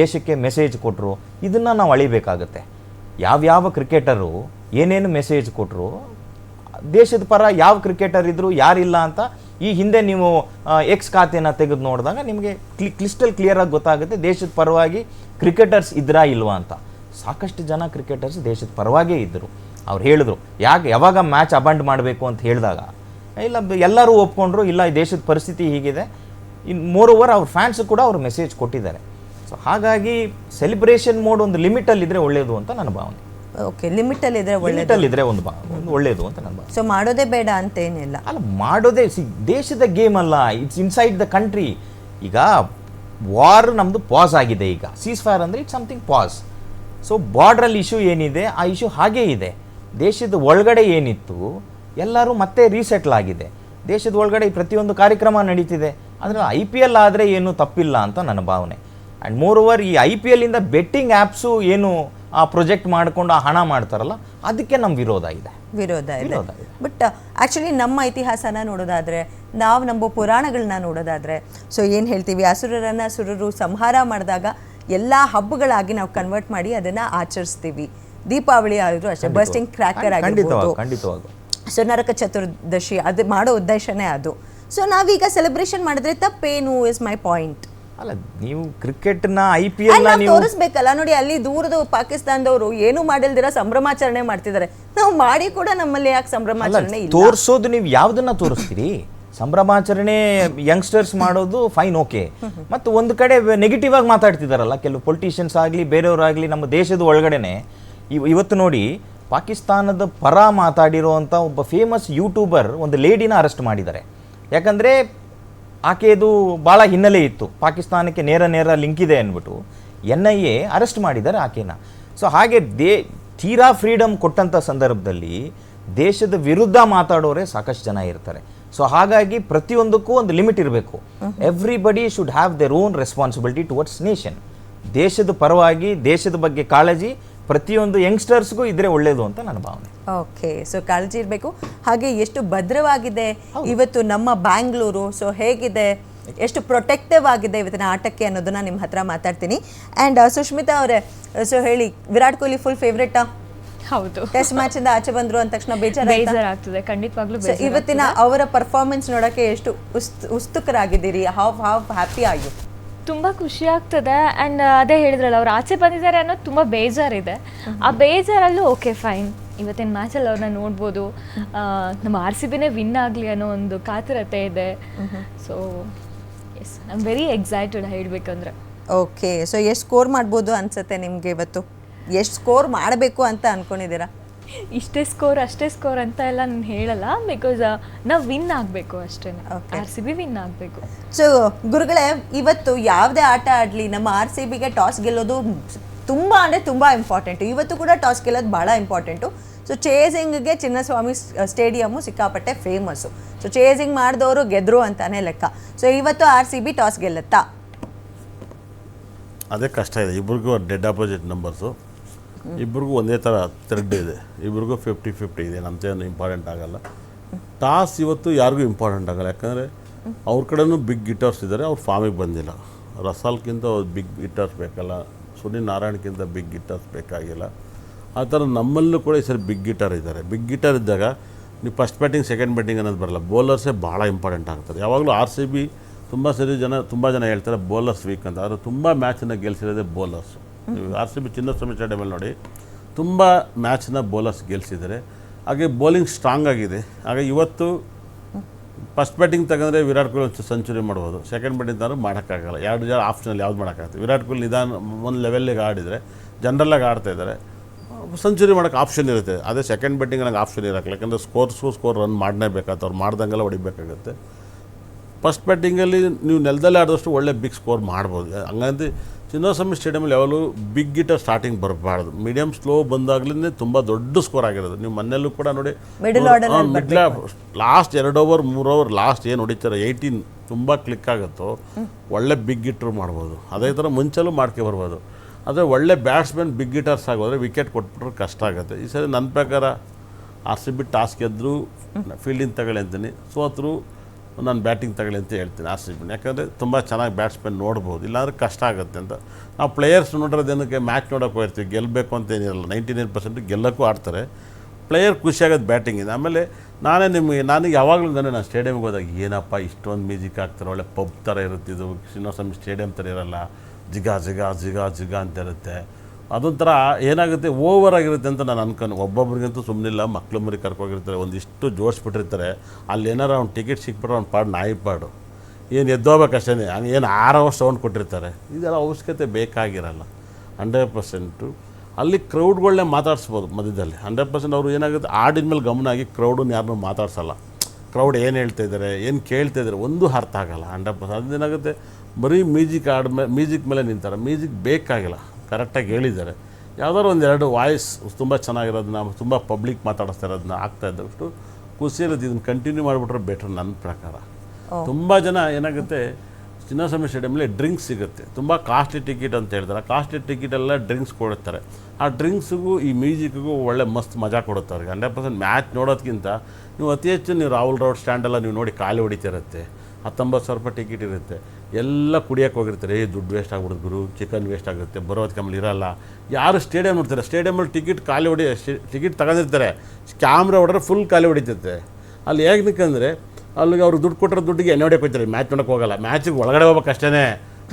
ದೇಶಕ್ಕೆ ಮೆಸೇಜ್ ಕೊಟ್ಟರು ಇದನ್ನು ನಾವು ಅಳಿಬೇಕಾಗತ್ತೆ. ಯಾವ್ಯಾವ ಕ್ರಿಕೆಟರು ಏನೇನು ಮೆಸೇಜ್ ಕೊಟ್ಟರು ದೇಶದ ಪರ ಯಾವ ಕ್ರಿಕೆಟರ್ ಇದ್ರು, ಯಾರಿಲ್ಲ ಅಂತ ಈ ಹಿಂದೆ ನೀವು ಎಕ್ಸ್ ಖಾತೆಯನ್ನು ತೆಗೆದು ನೋಡಿದಾಗ ನಿಮಗೆ ಕ್ಲಿ, ಕ್ಲಿಸ್ಟಲ್ ಕ್ಲಿಯರ್ ಆಗಿ ಗೊತ್ತಾಗುತ್ತೆ, ದೇಶದ ಪರವಾಗಿ ಕ್ರಿಕೆಟರ್ಸ್ ಇದ್ರಾ ಇಲ್ವಾ ಅಂತ. ಸಾಕಷ್ಟು ಜನ ಕ್ರಿಕೆಟರ್ಸ್ ದೇಶದ ಪರವಾಗೇ ಇದ್ದರು. ಅವ್ರು ಹೇಳಿದ್ರು, ಯಾಕೆ, ಯಾವಾಗ ಮ್ಯಾಚ್ ಅಬಂಡ್ ಮಾಡಬೇಕು ಅಂತ ಹೇಳಿದಾಗ, ಇಲ್ಲ ಎಲ್ಲರೂ ಒಪ್ಕೊಂಡ್ರು, ಇಲ್ಲ ದೇಶದ ಪರಿಸ್ಥಿತಿ ಹೀಗಿದೆ. ಇನ್ನು ಮೋರ್ ಓವರ್ ಅವ್ರ ಫ್ಯಾನ್ಸ್ ಕೂಡ ಅವ್ರು ಮೆಸೇಜ್ ಕೊಟ್ಟಿದ್ದಾರೆ. ಸೊ ಹಾಗಾಗಿ ಸೆಲೆಬ್ರೇಷನ್ ಮೋಡ್ ಒಂದು ಲಿಮಿಟಲ್ಲಿದ್ದರೆ ಒಳ್ಳೆಯದು ಅಂತ ನನ್ನ ಭಾವನೆ. ಓಕೆ ಲಿಮಿಟಲ್ಲಿ ಇದ್ರೆ ಒಳ್ಳೇದು. ಲಿಮಿಟಲ್ಲಿ ಇದ್ರೆ ಒಂದು ಬಾ ಒಂದು ಒಳ್ಳೇದು ಅಂತ ನನ್ನ ಭಾವನೆ ಸೊ ಮಾಡೋದೇ ಬೇಡ ಅಂತೇನಿಲ್ಲ. ಅಲ್ಲ ಮಾಡೋದೇ ಸಿ ದೇಶದ ಗೇಮ್ ಅಲ್ಲ ಇಟ್ಸ್ ಇನ್ಸೈಡ್ ದ ಕಂಟ್ರಿ ಈಗ ವಾರ್ ನಮ್ಮದು ಪಾಸ್ ಆಗಿದೆ ಈಗ. ಸೀಸ್ ಫೈರ್ ಅಂದರೆ ಇಟ್ಸ್ ಸಮಥಿಂಗ್ ಪಾಸ್ ಸೊ ಬಾರ್ಡ್ರಲ್ಲಿ ಇಶ್ಯೂ ಏನಿದೆ ಆ ಇಶ್ಯೂ ಹಾಗೇ ಇದೆ. ದೇಶದ ಒಳಗಡೆ ಏನಿತ್ತು ಎಲ್ಲರೂ ಮತ್ತೆ ರೀಸೆಟ್ಲ್ ಆಗಿದೆ. ದೇಶದ ಒಳಗಡೆ ಪ್ರತಿಯೊಂದು ಕಾರ್ಯಕ್ರಮ ನಡೀತಿದೆ. ಅಂದರೆ ಐ ಪಿ ಎಲ್ ಆದರೆ ಏನು ತಪ್ಪಿಲ್ಲ ಅಂತ ನನ್ನ ಭಾವನೆ. ಆ್ಯಂಡ್ ಮೋರ್ ಓವರ್ ಈ ಐ ಪಿ ಎಲ್ಲಿಂದ ಬೆಟ್ಟಿಂಗ್ ಆ್ಯಪ್ಸು ಏನು ಆ ಪ್ರೊಜೆಕ್ಟ್ ಮಾಡಿಕೊಂಡು ಆ ಹಣ ಮಾಡ್ತಾರಲ್ಲ ಅದಕ್ಕೆ ನಮ್ಮ ವಿರೋಧ ಇದೆ. ವಿರೋಧ ಇದೆ. ವಿರೋಧ ಇದೆ. ಬಟ್ ಆ್ಯಕ್ಚುಲಿ ನಮ್ಮ ಇತಿಹಾಸನ ನೋಡೋದಾದ್ರೆ ನಾವು ನಮ್ಮ ಪುರಾಣಗಳನ್ನ ನೋಡೋದಾದ್ರೆ ಸೊ ಏನು ಹೇಳ್ತೀವಿ? ಅಸುರರನ್ನ ಸುರರು ಸಂಹಾರ ಮಾಡಿದಾಗ ಎಲ್ಲ ಹಬ್ಬಗಳಾಗಿ ನಾವು ಕನ್ವರ್ಟ್ ಮಾಡಿ ಅದನ್ನ ಆಚರಿಸ್ತೀವಿ. ದೀಪಾವಳಿ ಆದರೂ ಅಷ್ಟೇ ಬಸ್ಟಿಂಗ್ ಕ್ರ್ಯಾಕರ್ ಆಗಿರ್ಬೋದು ಖಂಡಿತವಾಗ ಖಂಡಿತವಾಗ ಸೊ ನರಕ ಚತುರ್ದಶಿ ಅದು ಮಾಡೋ ಉದ್ದೇಶನೇ ಅದು. ಸೊ ನಾವೀಗ ಸೆಲೆಬ್ರೇಷನ್ ಮಾಡಿದ್ರೆ ತಪ್ಪೇನು ಇಸ್ ಮೈ ಪಾಯಿಂಟ್ ಅಲ್ಲ ನೀವು ಕ್ರಿಕೆಟ್ನ ಐ ಪಿ ಎಲ್ ನಾವು ನೀವು ತೋರಿಸ್ಬೇಕಲ್ಲ ನೋಡಿ ಅಲ್ಲಿ ದೂರದ ಪಾಕಿಸ್ತಾನದವರು ಏನು ಮಾಡಿಲ್ದಿರ ಸಂಭ್ರಮಾಚರಣೆ ಮಾಡ್ತಿದ್ದಾರೆ. ನಾವು ಮಾಡಿ ಕೂಡ ನಮ್ಮಲ್ಲಿ ಯಾಕೆ ಸಂಭ್ರಮಾಚರಣೆ ಇಲ್ಲ? ತೋರಿಸೋದು ನೀವು ಯಾವ್ದನ್ನ ತೋರಿಸ್ತೀರಿ? ಸಂಭ್ರಮಾಚರಣೆ ಯಂಗ್ಸ್ಟರ್ಸ್ ಮಾಡೋದು ಫೈನ್ ಓಕೆ ಮತ್ತು ಒಂದು ಕಡೆ ನೆಗೆಟಿವ್ ಆಗಿ ಮಾತಾಡ್ತಿದಾರಲ್ಲ ಕೆಲವು ಪೊಲಿಟಿಷಿಯನ್ಸ್ ಆಗಲಿ ಬೇರೆಯವರಾಗಲಿ ನಮ್ಮ ದೇಶದ ಒಳಗಡೆನೆ. ಇವ್ ಇವತ್ತು ನೋಡಿ ಪಾಕಿಸ್ತಾನದ ಪರ ಮಾತಾಡಿರುವಂಥ ಒಬ್ಬ ಫೇಮಸ್ ಯೂಟ್ಯೂಬರ್ ಒಂದು ಲೇಡಿನ ಅರೆಸ್ಟ್ ಮಾಡಿದ್ದಾರೆ. ಯಾಕಂದರೆ ಆಕೆದು ಭಾಳ ಹಿನ್ನೆಲೆ ಇತ್ತು. ಪಾಕಿಸ್ತಾನಕ್ಕೆ ನೇರ ನೇರ ಲಿಂಕ್ ಇದೆ ಅಂದ್ಬಿಟ್ಟು ಎನ್ ಐ ಎ ಅರೆಸ್ಟ್ ಮಾಡಿದ್ದಾರೆ ಆಕೆನ. ಸೊ ಹಾಗೆ ದೇ ತೀರಾ ಫ್ರೀಡಮ್ ಕೊಟ್ಟಂಥ ಸಂದರ್ಭದಲ್ಲಿ ದೇಶದ ವಿರುದ್ಧ ಮಾತಾಡೋರೆ ಸಾಕಷ್ಟು ಜನ ಇರ್ತಾರೆ. ಸೊ ಹಾಗಾಗಿ ಪ್ರತಿಯೊಂದಕ್ಕೂ ಒಂದು ಲಿಮಿಟ್ ಇರಬೇಕು. Everybody should have their own responsibility towards nation ದೇಶದ ಪರವಾಗಿ ದೇಶದ ಬಗ್ಗೆ ಕಾಳಜಿ ಪ್ರತಿಯೊಂದು ಯಂಗ್ಸ್ಟರ್ಸ್ಗೂ ಇದ್ರೆ ಒಳ್ಳೇದು ಅಂತ ನನ್ನ ಭಾವನೆ. ಓಕೆ ಸೊ ಕಾಳಜಿ ಇರಬೇಕು ಹಾಗೆ ಎಷ್ಟು ಭದ್ರವಾಗಿದೆ ಇವತ್ತು ನಮ್ಮ ಬ್ಯಾಂಗ್ಳೂರು ಸೊ ಹೇಗಿದೆ ಎಷ್ಟು ಪ್ರೊಟೆಕ್ಟಿವ್ ಆಗಿದೆ ಇವತ್ತಿನ ಆಟಕ್ಕೆ ಅನ್ನೋದನ್ನ ನಿಮ್ಮ ಹತ್ರ ಮಾತಾಡ್ತೀನಿ. ಆ್ಯಂಡ್ ಸುಷ್ಮಿತಾ ಅವರೇ ಸೊ ಹೇಳಿ ವಿರಾಟ್ ಕೊಹ್ಲಿ ಫುಲ್ ಫೇವ್ರೇಟಾ ಹೌದು. ಟೆಸ್ಟ್ ಮ್ಯಾಚ್ ಇಂದ ಆಚೆ ಬಂದ್ರು ಅಂದ ತಕ್ಷಣ ಬೇಜಾರ ಬೇಜಾರಾಗ್ತದೆ ಖಂಡಿತವಾಗ್ಲೂ ಸೊ ಇವತ್ತಿನ ಅವರ ಪರ್ಫಾರ್ಮೆನ್ಸ್ ನೋಡಕ್ಕೆ ಎಷ್ಟು ಉತ್ಸುಕರಾಗಿದ್ದೀರಿ ಉಸ್ತುಕರಾಗಿದ್ದೀರಿ? ಹಾವ್ ಹಾವ್ ಹ್ಯಾಪಿ ಆಗಿ ತುಂಬ ಖುಷಿ ಆಗ್ತದೆ. ಆ್ಯಂಡ್ ಅದೇ ಹೇಳಿದ್ರಲ್ಲ ಅವ್ರು ಆಚೆ ಬಂದಿದ್ದಾರೆ ಅನ್ನೋದು ತುಂಬ ಬೇಜಾರಿದೆ. ಆ ಬೇಜಾರಲ್ಲೂ ಓಕೆ ಫೈನ್. ಇವತ್ತಿನ ಮ್ಯಾಚಲ್ಲಿ ಅವ್ರನ್ನ ನೋಡ್ಬೋದು. ನಮ್ಮ ಆರ್ ಸಿ ಬಿನೇ ವಿನ್ ಆಗಲಿ ಅನ್ನೋ ಒಂದು ಕಾತುರತೆ ಇದೆ. So yes I am very excited ಹೇಳಬೇಕಂದ್ರೆ. ಓಕೆ ಸೊ ಎಷ್ಟು ಸ್ಕೋರ್ ಮಾಡ್ಬೋದು ಅನ್ಸುತ್ತೆ ನಿಮಗೆ ಇವತ್ತು? ಎಷ್ಟು ಸ್ಕೋರ್ ಮಾಡಬೇಕು ಅಂತ ಅನ್ಕೊಂಡಿದ್ದೀರಾ? ಇಷ್ಟೇ ಸ್ಕೋರ್ ಅಷ್ಟೇ ಸ್ಕೋರ್ ಅಂತ ಎಲ್ಲ ನಾನು ಹೇಳಲ್ಲ. ಬಿಕಾಸ್ ನಾವು ವಿನ್ ಆಗಬೇಕು ಅಷ್ಟೇ. Okay. R C B win ಆಗಬೇಕು. ಸೊ ಗುರುಗಳೇ ಇವತ್ತು ಯಾವುದೇ ಆಟ ಆಡಲಿ ನಮ್ಮ ಆರ್ ಸಿ ಬಿಗೆ ಟಾಸ್ ಗೆಲ್ಲೋದು ತುಂಬ ಅಂದರೆ ತುಂಬ ಇಂಪಾರ್ಟೆಂಟು ಇವತ್ತು ಕೂಡ ಟಾಸ್ ಗೆಲ್ಲೋದು ಭಾಳ ಇಂಪಾರ್ಟೆಂಟು ಸೊ ಚೇಸಿಂಗ್ಗೆ ಚಿನ್ನಸ್ವಾಮಿ ಸ್ಟೇಡಿಯಮ್ಮು ಸಿಕ್ಕಾಪಟ್ಟೆ ಫೇಮಸ್ಸು ಸೊ ಚೇಸಿಂಗ್ ಮಾಡಿದವರು ಗೆದ್ರು ಅಂತಾನೆ ಲೆಕ್ಕ. ಸೊ ಇವತ್ತು ಆರ್ ಸಿ ಬಿ ಟಾಸ್ ಗೆಲ್ಲುತ್ತಾ? ಅದೇ ಕಷ್ಟ ಇದೆ. ಇಬ್ರಿಗೂ ಡೆಡ್ ಆಪೋಸಿಟ್ ನಂಬರ್ಸು ಇಬ್ರಿಗೂ ಒಂದೇ ಥರ ಥ್ರೆಡ್ ಇದೆ. ಇಬ್ರಿಗೂ ಫಿಫ್ಟಿ ಫಿಫ್ಟಿ ಇದೆ. ನಂತೇನು ಇಂಪಾರ್ಟೆಂಟ್ ಆಗಲ್ಲ. ಟಾಸ್ ಇವತ್ತು ಯಾರಿಗೂ ಇಂಪಾರ್ಟೆಂಟ್ ಆಗಲ್ಲ. ಯಾಕಂದರೆ ಅವ್ರ ಕಡೆನೂ ಬಿಗ್ ಗಿಟರ್ಸ್ ಇದ್ದಾರೆ ಅವ್ರು ಫಾರ್ಮಿಗೆ ಬಂದಿಲ್ಲ. ರಸಾಲ್ಗಿಂತ ಬಿಗ್ ಗಿಟರ್ಸ್ ಬೇಕಲ್ಲ. ಸುನಿಲ್ ನಾರಾಯಣ್ಗಿಂತ ಬಿಗ್ ಗಿಟರ್ಸ್ ಬೇಕಾಗಿಲ್ಲ. ಆ ಥರ ನಮ್ಮಲ್ಲೂ ಕೂಡ ಈ ಸರಿ ಬಿಗ್ ಗಿಟರ್ ಇದ್ದಾರೆ ಬಿಗ್ ಗಿಟರ್ ಇದ್ದಾಗ ನೀವು ಫಸ್ಟ್ ಬ್ಯಾಟಿಂಗ್ ಸೆಕೆಂಡ್ ಬ್ಯಾಟಿಂಗ್ ಅನ್ನೋದು ಬರಲ್ಲ. ಬೌಲರ್ಸೇ ಭಾಳ ಇಂಪಾರ್ಟೆಂಟ್ ಆಗ್ತಾರೆ ಯಾವಾಗಲೂ ಆರ್ ಸಿ ಬಿ ತುಂಬ ಸರಿ ಜನ ತುಂಬ ಜನ ಹೇಳ್ತಾರೆ ಬೌಲರ್ಸ್ ವೀಕ್ ಅಂತ. ಆದರೆ ತುಂಬ ಮ್ಯಾಚನ್ನು ಗೆಲ್ಸಿರೋದೇ bowlers R C B Chinnaswamy ಸ್ಟೇಡಿಯಮಲ್ಲಿ ನೋಡಿ, ತುಂಬ ಮ್ಯಾಚ್ನ ಬೌಲರ್ಸ್ ಗೆಲ್ಲಿಸಿದ್ದಾರೆ ಹಾಗೆ ಬೌಲಿಂಗ್ ಸ್ಟ್ರಾಂಗ್ ಆಗಿದೆ. ಹಾಗೆ ಇವತ್ತು ಫಸ್ಟ್ ಬ್ಯಾಟಿಂಗ್ ತಗೊಂಡ್ರೆ ವಿರಾಟ್ ಕೊಹ್ಲಿ ಒಂದು ಸೆಂಚುರಿ ಮಾಡ್ಬೋದು. ಸೆಕೆಂಡ್ ಬ್ಯಾಟಿಂಗ್ ತಂದ್ರೆ ಮಾಡೋಕ್ಕಾಗಲ್ಲ. ಎರಡು ಜನ ಆಪ್ಷನಲ್ಲಿ ಯಾವ್ದು ಮಾಡೋಕ್ಕಾಗುತ್ತೆ. ವಿರಾಟ್ ಕೊಹ್ಲಿ ನಿಧಾನ ಒಂದು ಲೆವೆಲ್ಲಿಗೆ ಆಡಿದರೆ ಜನರಲ್ಲಾಗಿ ಆಡ್ತಾ ಇದ್ದಾರೆ ಸೆಂಚುರಿ ಮಾಡೋಕ್ಕೆ ಆಪ್ಷನ್ ಇರುತ್ತೆ. ಅದೇ ಸೆಕೆಂಡ್ ಬ್ಯಾಟಿಂಗ್ ನನಗೆ ಆಪ್ಷನ್ ಇರೋಕ್ಕಿಲ್ಲ. ಯಾಕಂದರೆ ಸ್ಕೋರ್ಸ್ಗೂ ಸ್ಕೋರ್ ರನ್ ಮಾಡಲೇಬೇಕಾಗುತ್ತೆ ಅವ್ರು ಮಾಡ್ದಂಗೆಲ್ಲ ಹೊಡಿಬೇಕಾಗುತ್ತೆ. ಫಸ್ಟ್ ಬ್ಯಾಟಿಂಗಲ್ಲಿ ನೀವು ನೆಲದಲ್ಲಿ ಆಡಿದಷ್ಟು ಒಳ್ಳೆ ಬಿಗ್ ಸ್ಕೋರ್ ಮಾಡ್ಬೋದು. ಹಂಗಂತ ಚಿನ್ನಸ್ವಾಮಿ ಸ್ಟೇಡಿಯಮಲ್ಲಿ ಯಾವಾಗಲೂ ಬಿಗ್ ಗಿಟರ್ ಸ್ಟಾರ್ಟಿಂಗ್ ಬರಬಾರ್ದು. ಮೀಡಿಯಂ ಸ್ಲೋ ಬಂದಾಗ್ಲಿಂದ ತುಂಬ ದೊಡ್ಡ ಸ್ಕೋರ್ ಆಗಿರೋದು. ನೀವು ಮನೆಯಲ್ಲೂ ಕೂಡ ನೋಡಿ ಮಿಡ್ಲ ಲಾಸ್ಟ್ ಎರಡು ಓವರ್ ಮೂರು ಓವರ್ ಲಾಸ್ಟ್ ಏನು ಹೊಡಿತಾರೆ ಏಯ್ಟೀನ್ ತುಂಬ ಕ್ಲಿಕ್ ಆಗುತ್ತೋ ಒಳ್ಳೆ ಬಿಗ್ ಗಿಟ್ರ್ ಮಾಡ್ಬೋದು. ಅದೇ ಥರ ಮುಂಚೆಲೂ ಮಾಡ್ಕೆ ಬರ್ಬೋದು. ಆದರೆ ಒಳ್ಳೆ ಬ್ಯಾಟ್ಸ್ಮನ್ ಬಿಗ್ ಗಿಟರ್ಸ್ ಆಗೋದ್ರೆ ವಿಕೆಟ್ ಕೊಟ್ಬಿಟ್ರೆ ಕಷ್ಟ ಆಗುತ್ತೆ. ಈ ಸರಿ ನನ್ನ ಪ್ರಕಾರ ಆರ್ ಸಿ ಬಿ ಟಾಸ್ ಗೆದ್ದರು ಫೀಲ್ಡಿಂಗ್ ತಗೊಳ್ಳಿ ಅಂತೀನಿ. ಸೋತರು ನಾನು ಬ್ಯಾಟಿಂಗ್ ತಗೊಳ್ಳಿ ಅಂತ ಹೇಳ್ತೀನಿ ಆ ಸಿ ಬಿನ ಯಾಕಂದರೆ ತುಂಬ ಚೆನ್ನಾಗಿ ಬ್ಯಾಟ್ಸ್ಮನ್ ನೋಡ್ಬೋದು, ಇಲ್ಲಾಂದ್ರೆ ಕಷ್ಟ ಆಗುತ್ತೆ ಅಂತ. ನಾವು ಪ್ಲೇಯರ್ಸ್ ನೋಡಿರೋದೇನಕ್ಕೆ ಮ್ಯಾಚ್ ನೋಡೋಕೆ ಹೋಗಿರ್ತೀವಿ ಗೆಲ್ಲಬೇಕು ಅಂತ ಏನಿರಲ್ಲ, ನೈಂಟಿ ನೈನ್ ಪರ್ಸೆಂಟ್ ಗೆಲ್ಲಕ್ಕೂ ಆಡ್ತಾರೆ. ಪ್ಲೇಯರ್ ಖುಷಿಯಾಗೋದು ಬ್ಯಾಟಿಂಗಿಂದ ಆಮೇಲೆ ನಾನೇ ನಿಮಗೆ, ನಾನು ಯಾವಾಗಲೂ ನಾನು ನಾನು ಸ್ಟೇಡಿಯಮ್ಗೆ ಹೋದಾಗ, ಏನಪ್ಪ ಇಷ್ಟೊಂದು ಮ್ಯೂಸಿಕ್ ಆಗ್ತಾರೆ ಒಳ್ಳೆ ಪಬ್ ಥರ ಇರುತ್ತಿದ್ದು ಶ್ರೀನಿವಾಸಸ್ವಾಮಿ ಸ್ಟೇಡಿಯಂ ಥರ ಇರಲ್ಲ, ಜಿಗ ಜಿಗ ಜಿಗ ಜಿಗ ಅಂತ ಇರುತ್ತೆ. ಅದೊಂಥರ ಏನಾಗುತ್ತೆ ಓವರ್ ಆಗಿರುತ್ತೆ ಅಂತ ನಾನು ಅನ್ಕೊಂಡು. ಒಬ್ಬೊಬ್ರಿಗಂತೂ ಸುಮ್ಮನಿಲ್ಲ ಮಕ್ಳು ಮರಿ ಕರ್ಕೋಗಿರ್ತಾರೆ, ಒಂದಿಷ್ಟು ಜೋಡಿಸ್ಬಿಟ್ಟಿರ್ತಾರೆ ಅಲ್ಲಿ ಏನಾರು ಅವ್ನು ಟಿಕೆಟ್ ಸಿಕ್ಬಿಟ್ರೆ ಅವ್ನು ಪಾಡು, ನಾಯಿ ಪಾಡು. ಏನು ಎದ್ದೋಗ್ಬೇಕಷ್ಟೇ ಹಂಗೆ ಏನು ಆರು ಅವರ್ ಸೌಂಡ್ ಕೊಟ್ಟಿರ್ತಾರೆ. ಇದೆಲ್ಲ ಅವಶ್ಯಕತೆ ಬೇಕಾಗಿರಲ್ಲ. ಹಂಡ್ರೆಡ್ ಪರ್ಸೆಂಟು ಅಲ್ಲಿ ಕ್ರೌಡ್ಗಳನ್ನೇ ಮಾತಾಡಿಸ್ಬೋದು ಮಧ್ಯದಲ್ಲಿ. ಹಂಡ್ರೆಡ್ ಪರ್ಸೆಂಟ್ ಅವರು ಏನಾಗುತ್ತೆ ಹಾಡಿನ ಮೇಲೆ ಗಮನ ಆಗಿ ಕ್ರೌಡನ್ನ ಯಾರನ್ನೂ ಮಾತಾಡ್ಸಲ್ಲ. ಕ್ರೌಡ್ ಏನು ಹೇಳ್ತಾ ಇದ್ದಾರೆ ಏನು ಕೇಳ್ತಾ ಇದ್ದಾರೆ ಒಂದು ಅರ್ಥ ಆಗಲ್ಲ. ಹಂಡ್ರೆಡ್ ಪರ್ಸೆಂಟ್ ಅದೇನಾಗುತ್ತೆ ಬರೀ ಮ್ಯೂಸಿಕ್ ಆಡ್ ಮೇಲೆ ಮ್ಯೂಸಿಕ್ ಮೇಲೆ ನಿಂತಾರೆ. ಮ್ಯೂಸಿಕ್ ಬೇಕಾಗಿಲ್ಲ. ಕರೆಕ್ಟಾಗಿ ಹೇಳಿದ್ದಾರೆ. ಯಾವ್ದಾದ್ರು ಒಂದು ಎರಡು ವಾಯ್ಸ್ ತುಂಬ ಚೆನ್ನಾಗಿರೋದನ್ನ ತುಂಬ ಪಬ್ಲಿಕ್ ಮಾತಾಡಿಸ್ತಾ ಇರೋದನ್ನ ಆಗ್ತಾ ಇದ್ದಷ್ಟು ಖುಷಿ ಇರೋದು ಇದನ್ನು ಕಂಟಿನ್ಯೂ ಮಾಡಿಬಿಟ್ರೆ ಬೆಟರ್ ನನ್ನ ಪ್ರಕಾರ. ತುಂಬ ಜನ ಏನಾಗುತ್ತೆ ಚಿನ್ನಸ್ವಾಮಿ ಸ್ಟೇಡಿಯಮಲ್ಲಿ ಡ್ರಿಂಕ್ಸ್ ಸಿಗುತ್ತೆ. ತುಂಬ ಕಾಸ್ಟ್ಲಿ ಟಿಕೆಟ್ ಅಂತ ಹೇಳ್ತಾರೆ. ಕಾಸ್ಟ್ಲಿ ಟಿಕೆಟ್ ಎಲ್ಲ ಡ್ರಿಂಕ್ಸ್ ಕೊಡುತ್ತಾರೆ. ಆ ಡ್ರಿಂಕ್ಸ್ಗೂ ಈ ಮ್ಯೂಸಿಕ್ಗೂ ಒಳ್ಳೆ ಮಸ್ತ್ ಮಜಾ ಕೊಡುತ್ತೆ ಅವ್ರಿಗೆ. ಹಂಡ್ರೆಡ್ ಪರ್ಸೆಂಟ್ ಮ್ಯಾಚ್ ನೋಡೋದಕ್ಕಿಂತ ನೀವು ಅತಿ ಹೆಚ್ಚು ನೀವು ರಾಹುಲ್ ರೌಡ್ ಸ್ಟ್ಯಾಂಡೆಲ್ಲ ನೀವು ನೋಡಿ ಖಾಲಿ ಹೊಡಿತಿರುತ್ತೆ. ಹತ್ತೊಂಬತ್ತು ಸಾವಿರ ರೂಪಾಯಿ ಟಿಕೆಟ್ ಇರುತ್ತೆ. ಎಲ್ಲ ಕುಡಿಯೋಕೆ ಹೋಗಿರ್ತಾರೆ. ಏ, ದುಡ್ಡು ವೇಸ್ಟ್ ಆಗ್ಬಿಡುತ್ತೆ ಗುರು. ಚಿಕನ್ ವೇಸ್ಟ್ ಆಗುತ್ತೆ. ಬರೋದಕ್ಕೆ ಆಮೇಲೆ ಇರಲ್ಲ. ಯಾರು ಸ್ಟೇಡಿಯಂ ನೋಡ್ತಾರೆ. ಸ್ಟೇಡಿಯಮಲ್ಲಿ ಟಿಕೆಟ್ ಖಾಲಿ ಹೊಡಿ ಟಿಕೆಟ್ ತಗೊಂಡಿರ್ತಾರೆ. ಕ್ಯಾಮ್ರಾ ಹೊಡೆದ್ರೆ ಫುಲ್ ಖಾಲಿ ಹೊಡಿತೈತೆ. ಅಲ್ಲಿ ಹೇಗಂದ್ರೆ ಅಲ್ಲಿಗೆ ಅವ್ರು ದುಡ್ಡು ಕೊಟ್ಟರೆ ದುಡ್ಡಿಗೆ ಎಣ್ಣೆ ಹೊಡಿಯಕ್ಕೆ ಹೋಗ್ತಾರೆ. ಮ್ಯಾಚ್ ನೋಡಕ್ಕೆ ಹೋಗಲ್ಲ. ಮ್ಯಾಚಿಗೆ ಒಳಗಡೆ ಹೋಗ್ಬೇಕು ಅಷ್ಟೇ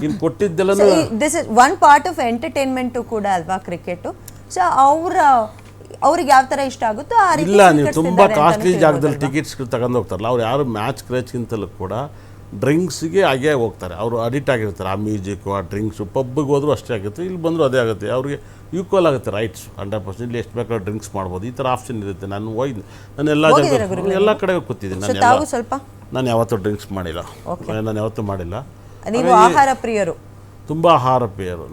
ಇನ್ನು ಕೊಟ್ಟಿದ್ದೆಲ್ಲ this is one part of entertainment ಕೂಡ ಅಲ್ವಾ ಕ್ರಿಕೆಟು ಸೊ ಅವರ ಅವ್ರಿಗೆ ಯಾವ ತರ ಇಷ್ಟ ಆಗುತ್ತೋ ಆ ರೀತಿ ಇಲ್ಲ ನೀವು ತುಂಬ ಕಾಸ್ಟ್ಲಿ ಜಾಗದಲ್ಲಿ? ಟಿಕೆಟ್ಸ್ ತಗೊಂಡು ಹೋಗ್ತಾರಲ್ಲ ಅವ್ರು ಯಾರು ಮ್ಯಾಚ್ ಕ್ರೇಜ್ಗಿಂತಲೂ ಕೂಡ ಡ್ರಿಂಕ್ಸ್ಗೆ ಹಾಗೆ ಹೋಗ್ತಾರೆ. ಅವರು ಅಡಿಕ್ಟ್ ಆಗಿರ್ತಾರೆ. ಆ ಮ್ಯೂಸಿಕ್ ಆ ಡ್ರಿಂಕ್ಸು ಪಬ್ಬಿಗೆ ಹೋದ್ರೂ ಅಷ್ಟೇ ಆಗುತ್ತೆ ಇಲ್ಲಿ ಬಂದರೂ ಅದೇ ಆಗುತ್ತೆ. ಅವ್ರಿಗೆ ಈಕ್ವಲ್ ಆಗುತ್ತೆ ರೈಟ್ಸ್ ಹಂಡ್ರೆಡ್ ಪರ್ಸೆಂಟ್ ಇಲ್ಲಿ ಎಷ್ಟು ಬೇಕಾದ್ರೂ ಡ್ರಿಂಕ್ಸ್ ಮಾಡ್ಬೋದು. ಈ ಥರ ಆಪ್ಷನ್ ಇರುತ್ತೆ. ನಾನು ಹೋಗಿ ನಾನು ಎಲ್ಲ ಜಾಗ ಎಲ್ಲ ಕಡೆ ಕೂತಿದ್ದೀನಿ. ನಾನು ತಾವು ಸ್ವಲ್ಪ? ನಾನು ಯಾವತ್ತೂ ಡ್ರಿಂಕ್ಸ್ ಮಾಡಿಲ್ಲ. ನಾನು ಯಾವತ್ತೂ ಮಾಡಿಲ್ಲ. ನೀವು ಆಹಾರ ಪ್ರಿಯರು. ತುಂಬ ಆಹಾರ ಪ್ರಿಯರು.